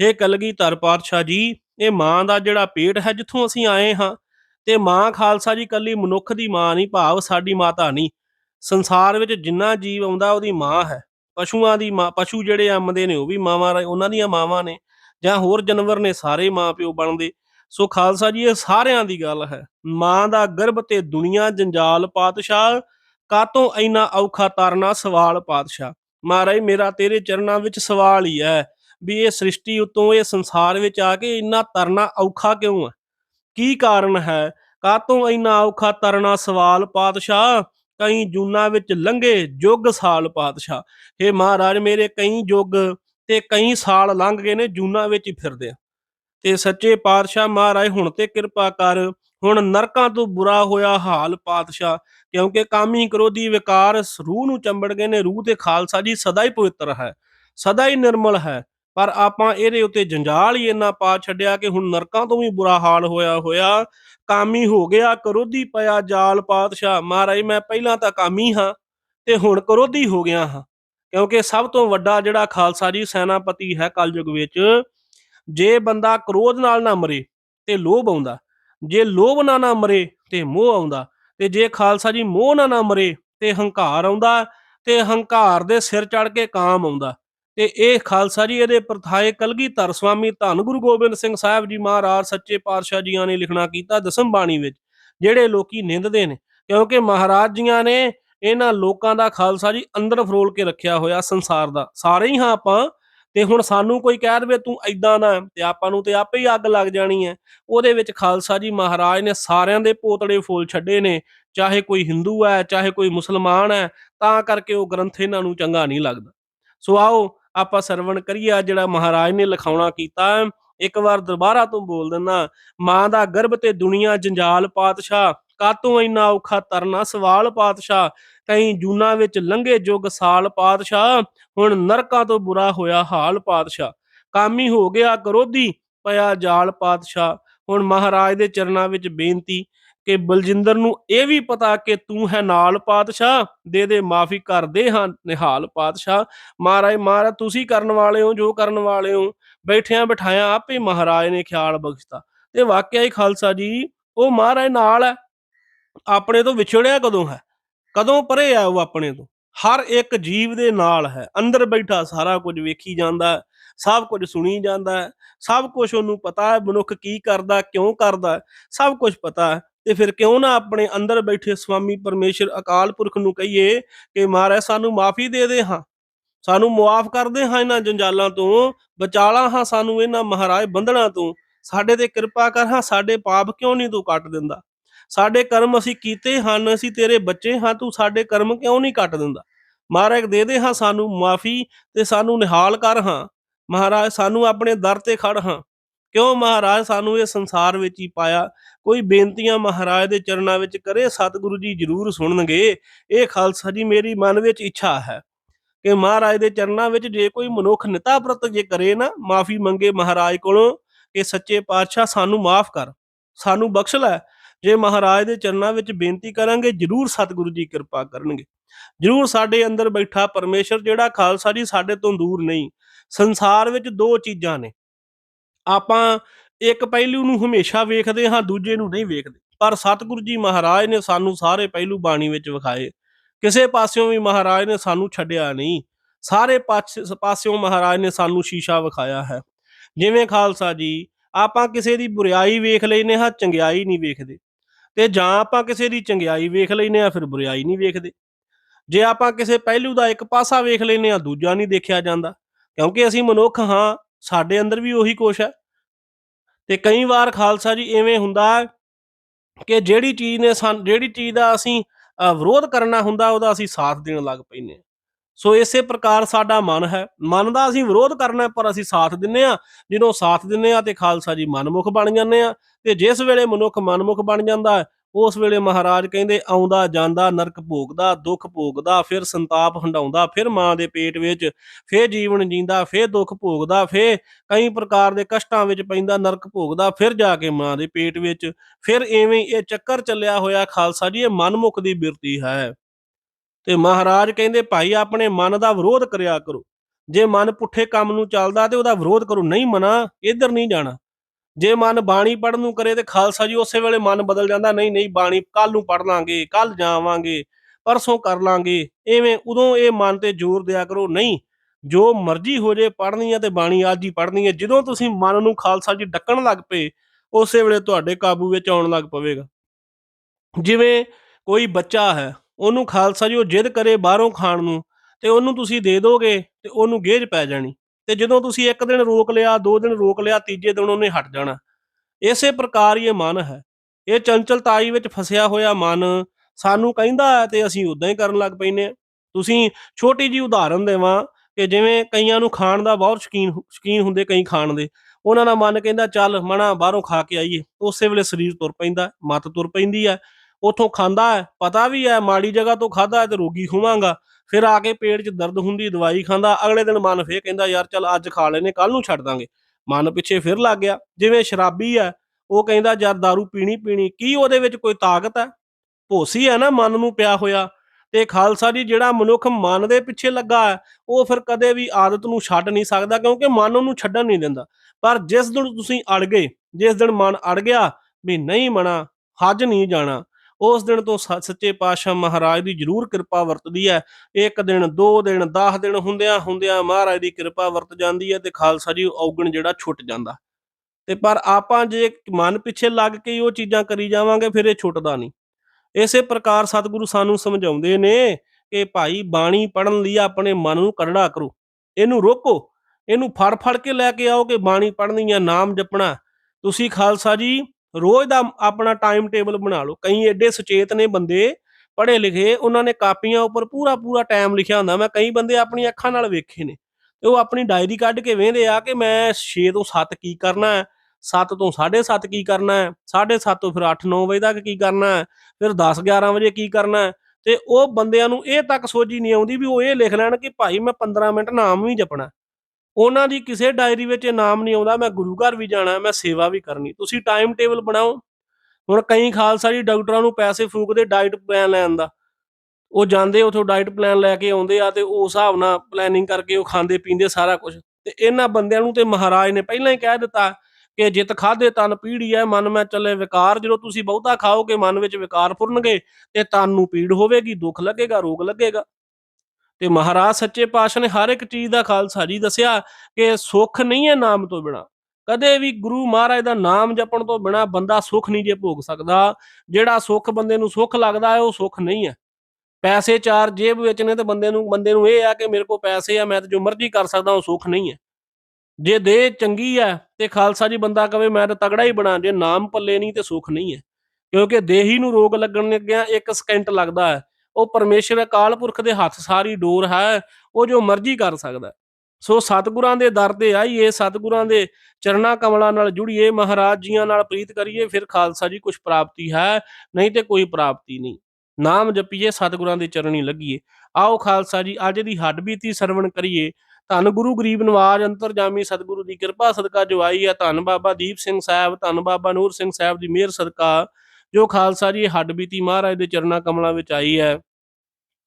ਹੇ ਕਲਗੀਧਰ ਪਾਤਸ਼ਾਹ ਜੀ, ਇਹ ਮਾਂ ਦਾ ਜਿਹੜਾ ਪੇਟ ਹੈ, ਜਿੱਥੋਂ ਅਸੀਂ ਆਏ ਹਾਂ, ਤੇ ਮਾਂ ਖਾਲਸਾ ਜੀ, ਕੱਲੀ ਮਨੁੱਖ ਦੀ ਮਾਂ ਨਹੀਂ, ਭਾਵ ਸਾਡੀ ਮਾਤਾ ਨਹੀਂ। ਸੰਸਾਰ ਵਿੱਚ ਜਿੰਨਾ ਜੀਵ ਆਉਂਦਾ, ਉਹਦੀ ਮਾਂ ਹੈ। ਪਸ਼ੂਆਂ ਦੀ ਮਾਂ, ਪਸ਼ੂ ਜਿਹੜੇ ਅੰਮਦੇ ਨੇ ਉਹ ਵੀ ਮਾਵਾਂ ਰ- ਉਹਨਾਂ ਦੀਆਂ ਮਾਵਾਂ ਨੇ ਜਾਂ ਹੋਰ ਜਾਨਵਰ ਨੇ ਸਾਰੇ ਮਾਂ ਪਿਓ ਬਣਦੇ। ਸੋ ਖਾਲਸਾ ਜੀ, ਇਹ ਸਾਰਿਆਂ ਦੀ ਗੱਲ ਹੈ। ਮਾਂ ਦਾ ਗਰਭ ਤੇ ਦੁਨੀਆ ਜੰਜਾਲ ਪਾਤਸ਼ਾਹ ਕਾਤੋਂ ਇੰਨਾ ਔਖਾ ਤਰਨਾ ਸਵਾਲ ਪਾਤਸ਼ਾਹ? ਮਹਾਰਾਜ, ਮੇਰਾ ਤੇਰੇ ਚਰਨਾਂ ਵਿੱਚ ਸਵਾਲ ਹੀ ਹੈ ਵੀ ਇਹ ਸ੍ਰਿਸ਼ਟੀ ਉਤੋਂ ਇਹ ਸੰਸਾਰ ਵਿੱਚ ਆ ਕੇ ਇੰਨਾ ਤਰਨਾ ਔਖਾ ਕਿਉਂ ਹੈ? ਕੀ ਕਾਰਨ ਹੈ? ਕਾਤੋਂ ਇੰਨਾ ਔਖਾ ਤਰਨਾ ਸਵਾਲ ਪਾਤਸ਼ਾਹ? ਕਈ ਜੂਨਾਂ ਵਿੱਚ ਲੰਘੇ ਯੁੱਗ ਸਾਲ ਪਾਤਸ਼ਾਹ। हे ਮਹਾਰਾਜ, ਮੇਰੇ ਕਈ ਯੁੱਗ ਤੇ ਕਈ ਸਾਲ ਲੰਘ ਗਏ ਨੇ, ਜੂਨਾਂ ਵਿੱਚ ਹੀ ਫਿਰਦੇ ਆ। ਤੇ ਸੱਚੇ ਪਾਤਸ਼ਾਹ ਮਹਾਰਾਜ, ਹੁਣ ਤੇ ਕਿਰਪਾ ਕਰ, ਹੁਣ ਨਰਕਾਂ ਤੋਂ ਬੁਰਾ ਹੋਇਆ ਹਾਲ ਪਾਤਸ਼ਾਹ, ਕਿਉਂਕਿ ਕਾਮੀ ਕ੍ਰੋਧੀ ਵਿਕਾਰ ਰੂਹ ਨੂੰ ਚੰਬੜ ਗਏ ਨੇ। ਰੂਹ ਤੇ ਖਾਲਸਾ ਜੀ ਸਦਾ ਹੀ ਪਵਿੱਤਰ ਹੈ, ਸਦਾ ਹੀ ਨਿਰਮਲ ਹੈ। ਪਰ ਆਪਾਂ ਇਹਦੇ ਉੱਤੇ ਜੰਜਾਲ ਹੀ ਇੰਨਾ ਪਾ ਛੱਡਿਆ ਕਿ ਹੁਣ ਨਰਕਾਂ ਤੋਂ ਵੀ ਬੁਰਾ ਹਾਲ ਹੋਇਆ ਹੋਇਆ। ਕਾਮੀ ਹੋ ਗਿਆ ਕਰੋਧੀ ਪਿਆ ਜਾਲ ਪਾਤਸ਼ਾਹ। ਮਹਾਰਾਜ, ਮੈਂ ਪਹਿਲਾਂ ਤਾਂ ਕਾਮੀ ਹਾਂ ਤੇ ਹੁਣ ਕਰੋਧੀ ਹੋ ਗਿਆ ਹਾਂ। ਕਿਉਂਕਿ ਸਭ ਤੋਂ ਵੱਡਾ ਜਿਹੜਾ ਖਾਲਸਾ ਜੀ, ਸੈਨਾਪਤੀ ਹੈ ਕਲਯੁਗ ਵਿੱਚ, ਜੇ ਬੰਦਾ ਕ੍ਰੋਧ ਨਾਲ ਨਾ ਮਰੇ ਤੇ ਲੋਭ ਆਉਂਦਾ। ਜੇ ਲੋਭ ਨਾ ਨਾ ਮਰੇ ਤੇ ਮੋਹ ਆਉਂਦਾ। ਤੇ ਜੇ ਖਾਲਸਾ ਜੀ ਮੋਹ ਨਾ ਨਾ ਮਰੇ ਤੇ ਹੰਕਾਰ ਆਉਂਦਾ ਤੇ ਹੰਕਾਰ ਦੇ ਸਿਰ ਚੜ ਕੇ ਕਾਮ ਆਉਂਦਾ। ਤੇ ਇਹ ਖਾਲਸਾ ਜੀ ਇਹਦੇ ਪ੍ਰਥਾਏ ਕਲਗੀਧਰ ਸਵਾਮੀ ਧੰਨ ਗੁਰੂ ਗੋਬਿੰਦ ਸਿੰਘ ਸਾਹਿਬ ਜੀ ਮਹਾਰਾਜ ਸੱਚੇ ਪਾਤਸ਼ਾਹ ਜੀਆਂ ਨੇ ਲਿਖਣਾ ਕੀਤਾ ਦਸਮ ਬਾਣੀ ਵਿੱਚ, ਜਿਹੜੇ ਲੋਕੀ ਨਿੰਦਦੇ ਨੇ, ਕਿਉਂਕਿ ਮਹਾਰਾਜ ਜੀਆਂ ਨੇ ਇਹਨਾਂ ਲੋਕਾਂ ਦਾ ਖਾਲਸਾ ਜੀ ਅੰਦਰ ਫਰੋਲ ਕੇ ਰੱਖਿਆ ਹੋਇਆ ਸੰਸਾਰ ਦਾ। ਸਾਰੇ ਹੀ ਹਾਂ ਆਪਾਂ, ਤੇ ਹੁਣ ਸਾਨੂੰ ਕੋਈ ਕਹਿ ਦੇਵੇ ਤੂੰ ਐਦਾਂ ਦਾ ਤੇ ਆਪਾਂ ਨੂੰ ਤੇ ਆਪੇ ਹੀ ਅੱਗ ਲੱਗ ਜਾਣੀ ਹੈ। ਉਹਦੇ ਵਿੱਚ ਖਾਲਸਾ ਜੀ ਮਹਾਰਾਜ ਨੇ ਸਾਰਿਆਂ ਦੇ ਪੋਤੜੇ ਫੁੱਲ ਛੱਡੇ ਨੇ, ਚਾਹੇ ਕੋਈ ਹਿੰਦੂ ਹੈ, ਚਾਹੇ ਕੋਈ ਮੁਸਲਮਾਨ ਹੈ, ਤਾਂ ਕਰਕੇ ਉਹ ਗ੍ਰੰਥ ਇਹਨਾਂ ਨੂੰ ਚੰਗਾ ਨਹੀਂ ਲੱਗਦਾ। ਸੋ ਆਓ ਆਪਾਂ ਸਰਵਣ ਕਰੀਏ। ਜਿਹੜਾ ਮਹਾਰਾਜ ਨੇ ਲਿਖਾਉਣਾ ਕੀਤਾ ਇੱਕ ਵਾਰ ਦੁਬਾਰਾ ਤੋਂ ਬੋਲ ਦਿੰਦਾ ਮਾਂ ਦਾ ਗਰਭ ਤੇ ਦੁਨੀਆ ਜੰਜਾਲ ਪਾਤਸ਼ਾਹ ਕਾਤੋਂ ਇੰਨਾ ਔਖਾ ਤਰਨਾ ਸਵਾਲ ਪਾਤਸ਼ਾਹ? ਕਈ ਜੂਨਾ ਵਿੱਚ ਲੰਘੇ ਜੁਗ ਸਾਲ ਪਾਤਸ਼ਾਹ, ਹੁਣ ਨਰਕਾਂ ਤੋਂ ਬੁਰਾ ਹੋਇਆ ਹਾਲ ਪਾਤਸ਼ਾਹ। ਕਾਮੀ ਹੋ ਗਿਆ ਕਰੋਧੀ, ਪਿਆ ਜਾਲ ਪਾਤਸ਼ਾਹ। ਹੁਣ ਮਹਾਰਾਜ ਦੇ ਚਰਨਾਂ ਵਿੱਚ ਬੇਨਤੀ ਕਿ ਬਲਜਿੰਦਰ ਨੂੰ ਇਹ ਵੀ ਪਤਾ ਕਿ ਤੂੰ ਹੈ ਨਾਲ ਪਾਤਸ਼ਾਹ, ਦੇ ਦੇ ਮਾਫੀ ਕਰਦੇ ਹਾਂ ਨਿਹਾਲ ਪਾਤਸ਼ਾਹ। ਮਹਾਰਾਜ ਮਹਾਰਾਜ, ਤੁਸੀਂ ਕਰਨ ਵਾਲੇ ਹੋ, ਜੋ ਕਰਨ ਵਾਲੇ ਹੋ, ਬੈਠਿਆਂ ਬਿਠਾਇਆ ਆਪੇ ਮਹਾਰਾਜ ਨੇ ਖਿਆਲ ਬਖਸ਼ਤਾ। ਤੇ ਵਾਕਿਆ ਹੀ ਖਾਲਸਾ ਜੀ, ਉਹ ਮਹਾਰਾਜ ਨਾਲ ਹੈ। ਆਪਣੇ ਤੋਂ ਵਿਛੜਿਆ ਕਦੋਂ ਹੈ? ਕਦੋਂ ਪਰੇ ਆ ਉਹ ਆਪਣੇ ਤੋਂ? ਹਰ ਇੱਕ ਜੀਵ ਦੇ ਨਾਲ ਹੈ। ਅੰਦਰ ਬੈਠਾ ਸਾਰਾ ਕੁਝ ਵੇਖੀ ਜਾਂਦਾ ਸਭ ਕੁਝ ਸੁਣੀ ਜਾਂਦਾ ਹੈ, ਸਭ ਕੁਝ ਉਹਨੂੰ ਪਤਾ ਹੈ ਮਨੁੱਖ ਕੀ ਕਰਦਾ, ਕਿਉਂ ਕਰਦਾ ਸਭ ਕੁਝ ਪਤਾ ਹੈ। ਤੇ ਫਿਰ ਕਿਉਂ ਨਾ ਆਪਣੇ ਅੰਦਰ ਬੈਠੇ ਸਵਾਮੀ ਪਰਮੇਸ਼ਰ ਅਕਾਲ ਪੁਰਖ ਨੂੰ ਕਹੀਏ ਕਿ ਮਹਾਰਾਜ, ਸਾਨੂੰ ਮਾਫੀ ਦੇ ਦੇ ਹਾਂ। ਸਾਨੂੰ ਮੁਆਫ ਕਰਦੇ ਹਾਂ ਇਹਨਾਂ ਜੰਜਾਲਾਂ ਤੋਂ, ਬਚਾਲਾ ਹਾਂ ਸਾਨੂੰ ਇਹਨਾਂ ਮਹਾਰਾਜ ਬੰਧਨਾਂ ਤੋਂ। ਸਾਡੇ ਤੇ ਕਿਰਪਾ ਕਰ ਹਾਂ, ਸਾਡੇ ਪਾਪ ਕਿਉਂ ਨਹੀਂ ਤੂੰ ਕੱਟ ਦਿੰਦਾ? ਸਾਡੇ ਕਰਮ ਅਸੀਂ ਕੀਤੇ ਹਨ, ਅਸੀਂ ਤੇਰੇ ਬੱਚੇ ਹਾਂ, ਤੂੰ ਸਾਡੇ ਕਰਮ ਕਿਉਂ ਨਹੀਂ ਕੱਟ ਦਿੰਦਾ? ਮਹਾਰਾਜ ਦੇ ਦੇ ਹਾਂ, ਸਾਨੂੰ ਮਾਫੀ ਤੇ ਸਾਨੂੰ ਨਿਹਾਲ ਕਰ ਹਾਂ। ਮਹਾਰਾਜ, ਸਾਨੂੰ ਆਪਣੇ ਦਰ ਤੇ ਖੜ ਹਾਂ। ਕਿਉਂ ਮਹਾਰਾਜ ਸਾਨੂੰ ਇਹ ਸੰਸਾਰ ਵਿੱਚ ਹੀ ਪਾਇਆ? ਕੋਈ ਬੇਨਤੀਆਂ ਮਹਾਰਾਜ ਦੇ ਚਰਨਾਂ ਵਿੱਚ ਕਰੇ, ਸਤਿਗੁਰੂ ਜੀ ਜ਼ਰੂਰ ਸੁਣਨਗੇ। ਇਹ ਖਾਲਸਾ ਜੀ ਮੇਰੀ ਮਨ ਵਿੱਚ ਇੱਛਾ ਹੈ ਕਿ ਮਹਾਰਾਜ ਦੇ ਚਰਨਾਂ ਵਿੱਚ ਜੇ ਕੋਈ ਮਨੁੱਖ ਨਿਤਾ ਪ੍ਰਤ ਜੇ ਕਰੇ ਨਾ, ਮਾਫੀ ਮੰਗੇ ਮਹਾਰਾਜ ਕੋਲੋਂ ਕਿ ਸੱਚੇ ਪਾਤਸ਼ਾਹ ਸਾਨੂੰ ਮਾਫ ਕਰ, ਸਾਨੂੰ ਬਖਸ਼ ਲੈ। ਜੇ ਮਹਾਰਾਜ ਦੇ ਚਰਨਾਂ ਵਿੱਚ ਬੇਨਤੀ ਕਰਾਂਗੇ, ਜਰੂਰ ਸਤਿਗੁਰੂ ਜੀ ਕਿਰਪਾ ਕਰਨਗੇ। ਜਰੂਰ ਸਾਡੇ ਅੰਦਰ ਬੈਠਾ ਪਰਮੇਸ਼ਰ ਜਿਹੜਾ ਖਾਲਸਾ ਜੀ ਸਾਡੇ ਤੋਂ ਦੂਰ ਨਹੀਂ, ਸੰਸਾਰ ਵਿੱਚ ਦੋ ਚੀਜ਼ਾਂ ਨੇ। ਆਪਾਂ ਇੱਕ ਪਹਿਲੂ ਨੂੰ ਹਮੇਸ਼ਾ ਵੇਖਦੇ ਹਾਂ, ਦੂਜੇ ਨੂੰ ਨਹੀਂ ਵੇਖਦੇ। ਪਰ ਸਤਿਗੁਰੂ ਜੀ ਮਹਾਰਾਜ ਨੇ ਸਾਨੂੰ ਸਾਰੇ ਪਹਿਲੂ ਬਾਣੀ ਵਿੱਚ ਵਿਖਾਏ। ਕਿਸੇ ਪਾਸਿਓਂ ਵੀ ਮਹਾਰਾਜ ਨੇ ਸਾਨੂੰ ਛੱਡਿਆ ਨਹੀਂ। ਸਾਰੇ ਪਾਸ- ਪਾਸਿਓਂ ਮਹਾਰਾਜ ਨੇ ਸਾਨੂੰ ਸ਼ੀਸ਼ਾ ਵਿਖਾਇਆ ਹੈ। ਜਿਵੇਂ ਖਾਲਸਾ ਜੀ, ਆਪਾਂ ਕਿਸੇ ਦੀ ਬੁਰੀਾਈ ਵੇਖ ਲੈਨੇ ਹਾਂ, ਚੰਗਿਆਈ ਨਹੀਂ ਵੇਖਦੇ। ਤੇ ਜਾਂ ਆਪਾਂ ਕਿਸੇ ਦੀ ਚੰਗਿਆਈ ਵੇਖ ਲੈਨੇ ਆ ਫਿਰ ਬੁਰੀਾਈ ਨਹੀਂ ਵੇਖਦੇ। ਜੇ ਆਪਾਂ ਕਿਸੇ ਪਹਿਲੂ ਦਾ ਇੱਕ ਪਾਸਾ ਵੇਖ ਲੈਨੇ ਆ ਦੂਜਾ ਨਹੀਂ ਦੇਖਿਆ ਜਾਂਦਾ। ਕਿਉਂਕਿ ਅਸੀਂ ਮਨੁੱਖ ਹਾਂ, ਸਾਡੇ ਅੰਦਰ ਵੀ ਉਹੀ ਕੁਛ ਹੈ। ਤੇ ਕਈ ਵਾਰ ਖਾਲਸਾ ਜੀ ਐਵੇਂ ਹੁੰਦਾ ਹੈ ਕਿ ਜਿਹੜੀ ਚੀਜ਼ ਨੇ ਸਾਨ ਜਿਹੜੀ ਚੀਜ਼ ਦਾ ਅਸੀਂ ਵਿਰੋਧ ਕਰਨਾ ਹੁੰਦਾ ਉਹਦਾ ਅਸੀਂ ਸਾਥ ਦੇਣ ਲੱਗ ਪੈਨੇ ਹਾਂ। ਸੋ ਇਸੇ ਪ੍ਰਕਾਰ ਸਾਡਾ ਮਨ ਹੈ। ਮਨ ਦਾ ਅਸੀਂ ਵਿਰੋਧ ਕਰਨਾ ਪਰ ਅਸੀਂ ਸਾਥ ਦਿੰਨੇ ਆ ਜਦੋਂ ਸਾਥ ਦਿੰਨੇ ਆ ਤੇ ਖਾਲਸਾ ਜੀ ਮਨਮੁਖ ਬਣ ਜਾਂਦੇ ਆ ਤੇ ਜਿਸ ਵੇਲੇ ਮਨੁੱਖ ਮਨਮੁਖ ਬਣ ਜਾਂਦਾ ਹੈ, ਉਸ ਵੇਲੇ ਮਹਾਰਾਜ ਕਹਿੰਦੇ, ਆਉਂਦਾ, ਜਾਂਦਾ, ਨਰਕ ਭੋਗਦਾ, ਦੁੱਖ ਭੋਗਦਾ, ਫਿਰ ਸੰਤਾਪ ਹੰਡਾਉਂਦਾ ਫਿਰ ਮਾਂ ਦੇ ਪੇਟ ਵਿੱਚ, ਫਿਰ ਜੀਵਨ ਜੀਂਦਾ, ਫਿਰ ਦੁੱਖ ਭੋਗਦਾ, ਫਿਰ ਕਈ ਪ੍ਰਕਾਰ ਦੇ ਕਸ਼ਟਾਂ ਵਿੱਚ ਪੈਂਦਾ, ਨਰਕ ਭੋਗਦਾ, ਫਿਰ ਜਾ ਕੇ ਮਾਂ ਦੇ ਪੇਟ ਵਿੱਚ, ਫਿਰ ਐਵੇਂ ਇਹ ਚੱਕਰ ਚੱਲਿਆ ਹੋਇਆ ਖਾਲਸਾ ਜੀ, ਇਹ ਮਨਮੁਖ ਦੀ ਬਿਰਤੀ ਹੈ। ਤੇ ਮਹਾਰਾਜ ਕਹਿੰਦੇ, ਭਾਈ, ਆਪਣੇ ਮਨ ਦਾ ਵਿਰੋਧ ਕਰਿਆ ਕਰੋ। ਜੇ ਮਨ ਪੁੱਠੇ ਕੰਮ ਨੂੰ ਚੱਲਦਾ ਤੇ ਉਹਦਾ ਵਿਰੋਧ ਕਰੋ। ਨਹੀਂ ਮਨਾ, ਇੱਧਰ ਨਹੀਂ ਜਾਣਾ। ਜੇ ਮਨ ਬਾਣੀ ਪੜਨ ਨੂੰ ਕਰੇ ਤੇ ਖਾਲਸਾ ਜੀ ਉਸੇ ਵੇਲੇ ਮਨ ਬਦਲ ਜਾਂਦਾ, ਨਹੀਂ ਨਹੀਂ, ਬਾਣੀ ਕੱਲ ਨੂੰ ਪੜ ਲਾਂਗੇ ਕੱਲ ਜਾਵਾਂਗੇ, ਪਰਸੋਂ ਕਰ ਲਾਂਗੇ, ਐਵੇਂ ਉਦੋਂ ਇਹ ਮਨ ਤੇ ਜ਼ੋਰ ਦਿਆ ਕਰੋ, ਨਹੀਂ, ਜੋ ਮਰਜ਼ੀ ਹੋ ਜੇ ਪੜਨੀ ਆ ਤੇ ਬਾਣੀ ਅੱਜ ਹੀ ਪੜਨੀ ਹੈ ਜਦੋਂ ਤੁਸੀਂ ਮਨ ਨੂੰ ਖਾਲਸਾ ਜੀ ਡੱਕਣ ਲੱਗ ਪਏ, ਉਸੇ ਵੇਲੇ ਤੁਹਾਡੇ ਕਾਬੂ ਵਿੱਚ ਆਉਣ ਲੱਗ ਪਵੇਗਾ। ਜਿਵੇਂ ਕੋਈ ਬੱਚਾ ਹੈ, ਉਹਨੂੰ ਖਾਲਸਾ ਜੀ ਉਹ ਜਿੱਦ ਕਰੇ ਬਾਹਰੋਂ ਖਾਣ ਨੂੰ, ਤੇ ਉਹਨੂੰ ਤੁਸੀਂ ਦੇ ਦੋਗੇ ਤੇ ਉਹਨੂੰ ਗੇਜ ਪੈ ਜਾਣੀ। ਤੇ ਜਦੋਂ ਤੁਸੀਂ ਇੱਕ ਦਿਨ ਰੋਕ ਲਿਆ, ਦੋ ਦਿਨ ਰੋਕ ਲਿਆ, ਤੀਜੇ ਦਿਨ ਉਹਨੇ ਹਟ ਜਾਣਾ। ਇਸੇ ਪ੍ਰਕਾਰ ਹੀ ਇਹ ਮਨ ਹੈ। ਇਹ ਚੰਚਲਤਾਈ ਵਿੱਚ ਫਸਿਆ ਹੋਇਆ ਮਨ ਸਾਨੂੰ ਕਹਿੰਦਾ ਹੈ ਤੇ ਅਸੀਂ ਉਦਾਂ ਹੀ ਕਰਨ ਲੱਗ ਪੈਨੇ ਆ ਤੁਸੀਂ ਛੋਟੀ ਜੀ ਉਦਾਹਰਨ ਦੇਵਾਂ ਕਿ ਜਿਵੇਂ ਕਈਆਂ ਨੂੰ ਖਾਣ ਦਾ ਬਹੁਤ ਸ਼ੌਕੀਨ ਸ਼ੌਕੀਨ ਹੁੰਦੇ ਕਈ ਖਾਣ ਦੇ। ਉਹਨਾਂ ਦਾ ਮਨ ਕਹਿੰਦਾ, ਚੱਲ ਮਣਾ ਬਾਹਰੋਂ ਖਾ ਕੇ ਆਈਏ। ਉਸੇ ਵੇਲੇ ਸਰੀਰ ਤੁਰ ਪੈਂਦਾ, ਮਤ ਤੁਰ ਪੈਂਦੀ ਹੈ। ਉਥੋਂ ਖਾਂਦਾ ਹੈ, ਪਤਾ ਵੀ ਹੈ, ਮਾੜੀ ਜਗ੍ਹਾ ਤੋਂ ਖਾਦਾ ਹੈ ਤੇ ਰੋਗੀ ਹੋਵਾਂਗਾ ਫਿਰ ਆ ਕੇ ਪੇਟ 'ਚ ਦਰਦ ਹੁੰਦੀ, ਦਵਾਈ ਖਾਂਦਾ, ਅਗਲੇ ਦਿਨ ਮਨ ਫੇਰ ਕਹਿੰਦਾ, ਯਾਰ ਚੱਲ ਅੱਜ ਖਾ ਲੈਨੇ ਕੱਲ ਨੂੰ ਛੱਡ ਦਾਂਗੇ। ਮਨ ਪਿੱਛੇ ਫਿਰ ਲੱਗ ਗਿਆ, ਜਿਵੇਂ ਸ਼ਰਾਬੀ ਹੈ, ਉਹ ਕਹਿੰਦਾ, ਯਾਰ दारू ਪੀਣੀ ਪੀਣੀ, ਕੀ ਉਹਦੇ ਵਿੱਚ ਕੋਈ ਤਾਕਤ ਹੈ? ਭੋਸੀ ਹੈ ਨਾ, ਮਨ ਨੂੰ ਪਿਆ ਹੋਇਆ। ਤੇ ਖਾਲਸਾ ਜੀ ਜਿਹੜਾ ਮਨੁੱਖ ਮਨ ਦੇ ਪਿੱਛੇ ਲੱਗਾ ਹੈ, ਉਹ ਫਿਰ ਕਦੇ ਵੀ ਆਦਤ ਨੂੰ ਛੱਡ ਨਹੀਂ ਸਕਦਾ, ਕਿਉਂਕਿ ਮਨ ਉਹਨੂੰ ਛੱਡਣ ਨਹੀਂ ਦਿੰਦਾ। ਪਰ ਜਿਸ ਦਿਨ ਤੁਸੀਂ ਅੜ ਗਏ, ਜਿਸ ਦਿਨ ਮਨ ਅੜ ਗਿਆ, ਵੀ ਨਹੀਂ ਮਣਾ ਹੱਜ ਨਹੀਂ ਜਾਣਾ ਉਸ ਦਿਨ ਤੋਂ ਸੱਚੇ ਪਾਤਸ਼ਾਹ ਮਹਾਰਾਜ ਦੀ ਜ਼ਰੂਰ ਕਿਰਪਾ ਵਰਤਦੀ ਹੈ। ਇੱਕ ਦਿਨ, ਦੋ ਦਿਨ 10 ਦਿਨ ਹੁੰਦਿਆਂ ਹੁੰਦਿਆਂ ਮਹਾਰਾਜ ਦੀ ਕਿਰਪਾ ਵਰਤ ਜਾਂਦੀ ਹੈ ਤੇ ਖਾਲਸਾ ਜੀ ਔਗਣ ਜਿਹੜਾ ਛੁੱਟ ਜਾਂਦਾ। ਤੇ ਪਰ ਆਪਾਂ ਜੇ ਮਨ ਪਿੱਛੇ ਲੱਗ ਕੇ ਉਹ ਚੀਜ਼ਾਂ ਕਰੀ ਜਾਵਾਂਗੇ, ਫਿਰ ਇਹ ਛੁੱਟਦਾ ਨਹੀਂ। ਇਸੇ ਪ੍ਰਕਾਰ ਸਤਿਗੁਰੂ ਸਾਨੂੰ ਸਮਝਾਉਂਦੇ ਨੇ ਕਿ ਭਾਈ ਬਾਣੀ ਪੜਨ ਲਈ ਆਪਣੇ ਮਨ ਨੂੰ ਕਰੜਾ ਕਰੋ। ਇਹਨੂੰ ਰੋਕੋ। ਇਹਨੂੰ ਫੜ ਫੜ ਕੇ ਲੈ ਕੇ ਆਓ ਕਿ ਬਾਣੀ ਪੜਨੀ ਹੈ, ਨਾਮ ਜਪਣਾ। ਤੁਸੀਂ ਖਾਲਸਾ ਜੀ ਰੋਜ਼ ਦਾ ਆਪਣਾ ਟਾਈਮ ਟੇਬਲ ਬਣਾ ਲਓ। ਕਈ ਐਡੇ ਸੁਚੇਤ ਨੇ ਬੰਦੇ, ਪੜ੍ਹੇ ਲਿਖੇ, ਉਹਨਾਂ ਨੇ ਕਾਪੀਆਂ ਉੱਪਰ ਪੂਰਾ ਪੂਰਾ ਟਾਈਮ ਲਿਖਿਆ ਹੁੰਦਾ। ਮੈਂ ਕਈ ਬੰਦੇ ਆਪਣੀ ਅੱਖਾਂ ਨਾਲ ਵੇਖੇ ਨੇ ਤੇ ਉਹ ਆਪਣੀ ਡਾਇਰੀ ਕੱਢ ਕੇ ਵੇਂਦੇ ਆ ਕਿ ਮੈਂ 6 ਤੋਂ 7 ਕੀ ਕਰਨਾ ਹੈ 7 ਤੋਂ 7:30 ਕੀ ਕਰਨਾ ਹੈ 7:30 ਤੋਂ ਫਿਰ 8-9 ਵਜੇ ਤੱਕ ਕੀ ਕਰਨਾ ਹੈ, ਫਿਰ 10-11 ਵਜੇ ਕੀ ਕਰਨਾ ਹੈ ਤੇ ਉਹ ਬੰਦਿਆਂ ਨੂੰ ਇਹ ਤੱਕ ਸੋਝੀ ਨਹੀਂ ਆਉਂਦੀ ਵੀ ਉਹ ਇਹ ਲਿਖ ਲੈਣ ਕਿ ਭਾਈ ਮੈਂ 15 ਮਿੰਟ ਨਾਮ ਵੀ ਜਪਣਾ। ਉਹਨਾਂ ਦੀ ਕਿਸੇ ਡਾਇਰੀ ਵਿੱਚ ਇਹ ਨਾਮ ਨਹੀਂ ਆਉਂਦਾ, ਮੈਂ ਗੁਰੂ ਘਰ ਵੀ ਜਾਣਾ, ਮੈਂ ਸੇਵਾ ਵੀ ਕਰਨੀ। ਤੁਸੀਂ ਟਾਈਮ ਟੇਬਲ ਬਣਾਓ। ਹੁਣ ਕਈ ਖਾਲਸਾ ਜੀ ਡਾਕਟਰਾਂ ਨੂੰ ਪੈਸੇ ਫੂਕਦੇ ਡਾਈਟ ਪਲਾਨ ਲੈਣ ਦਾ। ਉਹ ਜਾਂਦੇ, ਉਥੋਂ ਡਾਈਟ ਪਲਾਨ ਲੈ ਕੇ ਆਉਂਦੇ ਆ ਤੇ ਉਸ ਹਿਸਾਬ ਨਾਲ ਪਲੈਨਿੰਗ ਕਰਕੇ ਉਹ ਖਾਂਦੇ, ਪੀਂਦੇ ਸਾਰਾ ਕੁਝ ਤੇ ਇਹਨਾਂ ਬੰਦਿਆਂ ਨੂੰ ਤੇ ਮਹਾਰਾਜ ਨੇ ਪਹਿਲਾਂ ਹੀ ਕਹਿ ਦਿੱਤਾ ਕਿ ਜਿਤ ਖਾਦੇ ਤਨ ਪੀੜੀ ਹੈ ਮਨ ਮੈਂ ਚੱਲੇ ਵਿਕਾਰ। ਜਦੋਂ ਤੁਸੀਂ ਬਹੁਤਾ ਖਾਓਗੇ, ਮਨ ਵਿੱਚ ਵਿਕਾਰ ਫੁਰਨਗੇ ਤੇ ਤਨ ਨੂੰ ਪੀੜ ਹੋਵੇਗੀ, ਦੁੱਖ ਲੱਗੇਗਾ, ਰੋਗ ਲੱਗੇਗਾ। ਤੇ ਮਹਾਰਾਜ ਸੱਚੇ ਪਾਤਸ਼ਾਹ ਨੇ ਹਰ ਇੱਕ ਚੀਜ਼ ਦਾ ਖਾਲਸਾ ਜੀ ਦੱਸਿਆ ਕਿ ਸੁੱਖ ਨਹੀਂ ਹੈ ਨਾਮ ਤੋਂ ਬਿਨਾ। ਕਦੇ ਵੀ ਗੁਰੂ ਮਹਾਰਾਜ ਦਾ ਨਾਮ ਜਪਣ ਤੋਂ ਬਿਨਾ ਬੰਦਾ ਸੁੱਖ ਨਹੀਂ ਜੇ ਭੋਗ ਸਕਦਾ। ਜਿਹੜਾ ਸੁੱਖ ਬੰਦੇ ਨੂੰ ਸੁੱਖ ਲੱਗਦਾ ਹੈ, ਉਹ ਸੁੱਖ ਨਹੀਂ ਹੈ। ਪੈਸੇ ਚਾਰ ਜੇਬ ਵਿੱਚ ਨੇ ਤੇ ਬੰਦੇ ਨੂੰ ਬੰਦੇ ਨੂੰ ਇਹ ਆ ਕਿ ਮੇਰੇ ਕੋਲ ਪੈਸੇ ਆ, ਮੈਂ ਤਾਂ ਜੋ ਮਰਜ਼ੀ ਕਰ ਸਕਦਾ, ਉਹ ਸੁੱਖ ਨਹੀਂ ਹੈ। ਜੇ ਦੇਹ ਚੰਗੀ ਹੈ ਤੇ ਖਾਲਸਾ ਜੀ ਬੰਦਾ ਕਵੇ, ਮੈਂ ਤਾਂ ਤਗੜਾ ਹੀ ਬਣਾ, ਜੇ ਨਾਮ ਪੱਲੇ ਨਹੀਂ ਤੇ ਸੁੱਖ ਨਹੀਂ ਹੈ। ਕਿਉਂਕਿ ਦੇਹੀ ਨੂੰ ਰੋਗ ਲੱਗਣ ਲੱਗਿਆ ਇੱਕ ਸਕਿੰਟ ਲੱਗਦਾ ਹੈ। ਉਹ ਪਰਮੇਸ਼ਰ ਅਕਾਲ ਪੁਰਖ ਦੇ ਹੱਥ ਸਾਰੀ ਡੋਰ ਹੈ, ਉਹ ਜੋ ਮਰਜ਼ੀ ਕਰ ਸਕਦਾ ਸੋ ਸਤਿਗੁਰਾਂ ਦੇ ਦਰ ਤੇ ਆਈਏ, ਸਤਿਗੁਰਾਂ ਦੇ ਚਰਨਾ ਕਮਲਾਂ ਨਾਲ ਜੁੜੀਏ, ਮਹਾਰਾਜ ਜੀਆਂ ਨਾਲ ਪ੍ਰੀਤ ਕਰੀਏ, ਫਿਰ ਖਾਲਸਾ ਜੀ ਕੁਝ ਪ੍ਰਾਪਤੀ ਹੈ, ਨਹੀਂ ਤੇ ਕੋਈ ਪ੍ਰਾਪਤੀ ਨਹੀਂ। ਨਾਮ ਜਪੀਏ, ਸਤਿਗੁਰਾਂ ਦੇ ਚਰਣੀ ਲੱਗੀਏ। ਆਓ ਖਾਲਸਾ ਜੀ, ਅੱਜ ਦੀ ਹੱਡ ਬੀਤੀ ਸਰਵਣ ਕਰੀਏ। ਧੰਨ ਗੁਰੂ ਗਰੀਬ ਨਵਾਜ, ਅੰਤਰਜਾਮੀ ਸਤਿਗੁਰੂ ਦੀ ਕਿਰਪਾ ਸਦਕਾ ਜੋ ਆਈ ਹੈ। ਧੰਨ ਬਾਬਾ ਦੀਪ ਸਿੰਘ ਸਾਹਿਬ, ਧੰਨ ਬਾਬਾ ਨੂਰ ਸਿੰਘ ਸਾਹਿਬ ਦੀ ਮਿਹਰ ਸਦਕਾ ਜੋ ਖਾਲਸਾ ਜੀ ਹੱਡ ਬੀਤੀ ਮਹਾਰਾਜ ਦੇ ਚਰਨਾ ਕਮਲਾਂ ਵਿੱਚ ਆਈ ਹੈ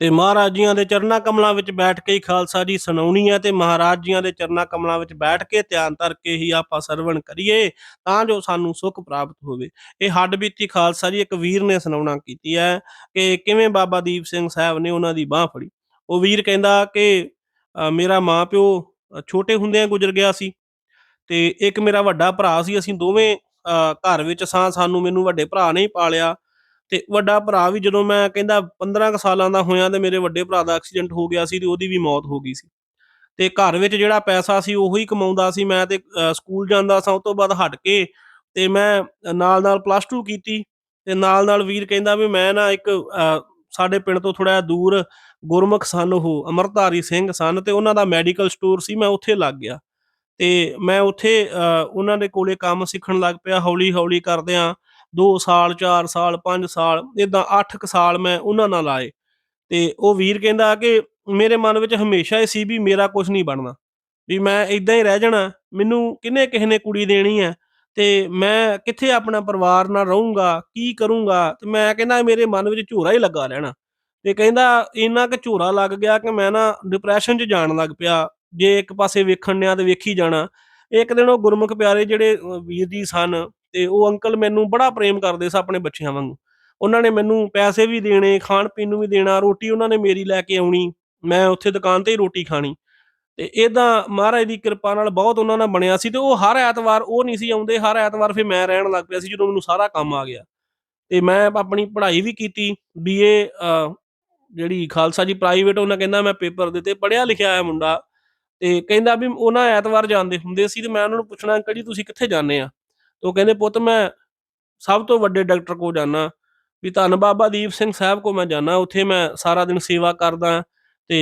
ਤੇ ਮਹਾਰਾਜ ਜੀਆਂ ਦੇ ਚਰਨਾ ਕਮਲਾਂ ਵਿੱਚ ਬੈਠ ਕੇ ਹੀ ਖਾਲਸਾ ਜੀ ਸੁਣਾਉਣੀ ਹੈ ਤੇ ਮਹਾਰਾਜ ਜੀਆਂ ਦੇ ਚਰਨਾ ਕਮਲਾਂ ਵਿੱਚ ਬੈਠ ਕੇ ਧਿਆਨ ਧਰ ਕੇ ਹੀ ਆਪਾਂ ਸਰਵਣ ਕਰੀਏ ਤਾਂ ਜੋ ਸਾਨੂੰ ਸੁੱਖ ਪ੍ਰਾਪਤ ਹੋਵੇ। ਇਹ ਹੱਡ ਬੀਤੀ ਖਾਲਸਾ ਜੀ ਇੱਕ ਵੀਰ ਨੇ ਸੁਣਾਉਣਾ ਕੀਤੀ ਹੈ ਕਿ ਕਿਵੇਂ ਬਾਬਾ ਦੀਪ ਸਿੰਘ ਸਾਹਿਬ ਨੇ ਉਹਨਾਂ ਦੀ ਬਾਹ ਫੜੀ। ਉਹ ਵੀਰ ਕਹਿੰਦਾ ਕਿ ਮੇਰਾ ਮਾਂ ਪਿਓ ਛੋਟੇ ਹੁੰਦਿਆਂ ਗੁਜ਼ਰ ਗਿਆ ਸੀ ਤੇ ਇੱਕ ਮੇਰਾ ਵੱਡਾ ਭਰਾ ਸੀ, ਅਸੀਂ ਦੋਵੇਂ ਘਰ ਵਿੱਚ ਸਾਂ ਸਾਨੂੰ ਮੈਨੂੰ ਵੱਡੇ ਭਰਾ ਨੇ ਹੀ ਪਾਲਿਆ ਤੇ ਵੱਡਾ ਭਰਾ ਵੀ ਜਦੋਂ ਮੈਂ ਕਹਿੰਦਾ 15 ਕੁ ਸਾਲਾਂ ਦਾ ਹੋਇਆ ਤੇ ਮੇਰੇ ਵੱਡੇ ਭਰਾ ਦਾ ਐਕਸੀਡੈਂਟ ਹੋ ਗਿਆ ਸੀ ਤੇ ਉਹਦੀ ਵੀ ਮੌਤ ਹੋ ਗਈ ਸੀ। ਤੇ ਘਰ ਵਿੱਚ ਜਿਹੜਾ ਪੈਸਾ ਸੀ ਉਹੀ ਕਮਾਉਂਦਾ ਸੀ ਮੈਂ ਤੇ ਸਕੂਲ ਜਾਂਦਾ ਸਾਂ ਉਸ ਤੋਂ ਬਾਅਦ ਹਟ ਕੇ ਤੇ ਮੈਂ ਨਾਲ ਨਾਲ ਪਲੱਸ 2 ਕੀਤੀ ਤੇ ਨਾਲ ਨਾਲ ਵੀਰ ਕਹਿੰਦਾ ਵੀ ਮੈਂ ਨਾ ਇੱਕ ਸਾਡੇ ਪਿੰਡ ਤੋਂ ਥੋੜਾ ਦੂਰ ਗੁਰਮੁਖ ਸਨ ਉਹ ਅਮਰਧਾਰੀ ਸਿੰਘ ਸਨ ਤੇ ਉਹਨਾਂ ਦਾ ਮੈਡੀਕਲ ਸਟੋਰ ਸੀ, ਮੈਂ ਉੱਥੇ ਲੱਗ ਗਿਆ। ਤੇ ਮੈਂ ਉੱਥੇ ਅ, ਉਹਨਾਂ ਦੇ ਕੋਲੇ ਕੰਮ ਸਿੱਖਣ ਲੱਗ ਪਿਆ ਹੌਲੀ ਹੌਲੀ ਕਰਦਿਆਂ 2 ਸਾਲ 4 ਸਾਲ 5 ਸਾਲ ਇਦਾਂ 8 ਕੁ ਸਾਲ ਮੈਂ ਉਹਨਾਂ ਨਾਲ ਲਾਏ ਤੇ ਉਹ ਵੀਰ ਕਹਿੰਦਾ ਕਿ ਮੇਰੇ ਮਨ ਵਿੱਚ ਹਮੇਸ਼ਾ ਇਹ ਸੀ ਵੀ ਮੇਰਾ ਕੁਛ ਨਹੀਂ ਬਣਨਾ। ਵੀ ਮੈਂ ਇਦਾਂ ਹੀ ਰਹਿ ਜਾਣਾ ਮੈਨੂੰ ਕਿੰਨੇ ਕਿਸੇ ਨੇ ਕੁੜੀ ਦੇਣੀ ਹੈ। ਤੇ ਮੈਂ ਕਿੱਥੇ ਆਪਣਾ ਪਰਿਵਾਰ ਨਾਲ ਰਹੂੰਗਾ ਕੀ ਕਰੂੰਗਾ? ਤੇ ਮੈਂ ਕਹਿੰਦਾ ਮੇਰੇ ਮਨ ਵਿੱਚ ਝੂਰਾ ਹੀ ਲੱਗਾ ਰਹਿਣਾ। ਤੇ ਕਹਿੰਦਾ ਇੰਨਾ ਕੁ ਝੂਰਾ ਲੱਗ ਗਿਆ ਕਿ ਮੈਂ ਨਾ ਡਿਪਰੈਸ਼ਨ 'ਚ ਜਾਣ ਲੱਗ ਪਿਆ। ਜੇ ਇੱਕ ਪਾਸੇ ਵੇਖਣ ਡਿਆ ਤੇ ਵੇਖੀ ਜਾਣਾ। ਇੱਕ ਦਿਨ ਉਹ ਗੁਰਮੁਖ ਪਿਆਰੇ ਜਿਹੜੇ ਵੀਰ ਜੀ ਸਨ ਤੇ ਉਹ ਅੰਕਲ ਮੈਨੂੰ ਬੜਾ ਪ੍ਰੇਮ ਕਰਦੇ ਸੀ ਆਪਣੇ ਬੱਚਿਆਂ ਵਾਂਗੂ। ਉਹਨਾਂ ਨੇ ਮੈਨੂੰ ਪੈਸੇ ਵੀ ਦੇਣੇ, ਖਾਣ ਪੀਣ ਨੂੰ ਵੀ ਦੇਣਾ, ਰੋਟੀ ਉਹਨਾਂ ਨੇ ਮੇਰੀ ਲੈ ਕੇ ਆਉਣੀ, ਮੈਂ ਉੱਥੇ ਦੁਕਾਨ ਤੇ ਹੀ ਰੋਟੀ ਖਾਣੀ। ਤੇ ਇਦਾਂ ਮਹਾਰਾਜ ਦੀ ਕਿਰਪਾ ਨਾਲ ਬਹੁਤ ਉਹਨਾਂ ਨਾਲ ਬਣਿਆ ਸੀ ਤੇ ਉਹ ਹਰ ਐਤਵਾਰ ਉਹ ਨਹੀਂ ਸੀ ਆਉਂਦੇ, ਹਰ ਐਤਵਾਰ ਫਿਰ ਮੈਂ ਰਹਿਣ ਲੱਗ ਪਿਆ ਸੀ ਜਦੋਂ ਮੈਨੂੰ ਸਾਰਾ ਕੰਮ ਆ ਗਿਆ। ਤੇ ਮੈਂ ਆਪਣੀ ਪੜ੍ਹਾਈ ਵੀ ਕੀਤੀ ਬੀਏ ਜਿਹੜੀ ਖਾਲਸਾ ਜੀ ਪ੍ਰਾਈਵੇਟ ਉਹਨਾਂ ਕਹਿੰਦਾ ਮੈਂ ਪੇਪਰ ਦਿੱਤੇ ਪੜਿਆ ਲਿਖਿਆ ਹੈ ਮੁੰਡਾ। ਤੇ ਕਹਿੰਦਾ ਵੀ ਉਹਨਾਂ ਐਤਵਾਰ ਜਾਂਦੇ ਹੁੰਦੇ ਸੀ ਤੇ ਮੈਂ ਉਹਨਾਂ ਨੂੰ ਪੁੱਛਣਾ, ਅੰਕਲ ਜੀ, ਤੁਸੀਂ ਕਿੱਥੇ ਜਾਂਦੇ ਆ? ਤੇ ਉਹ ਕਹਿੰਦੇ, ਪੁੱਤ, ਮੈਂ ਸਭ ਤੋਂ ਵੱਡੇ ਡਾਕਟਰ ਕੋਲ ਜਾਣਾ ਵੀ ਧੰਨ ਬਾਬਾ ਦੀਪ ਸਿੰਘ ਸਾਹਿਬ ਕੋ ਮੈਂ ਜਾਣਾ ਉੱਥੇ ਮੈਂ ਸਾਰਾ ਦਿਨ ਸੇਵਾ ਕਰਦਾ ਤੇ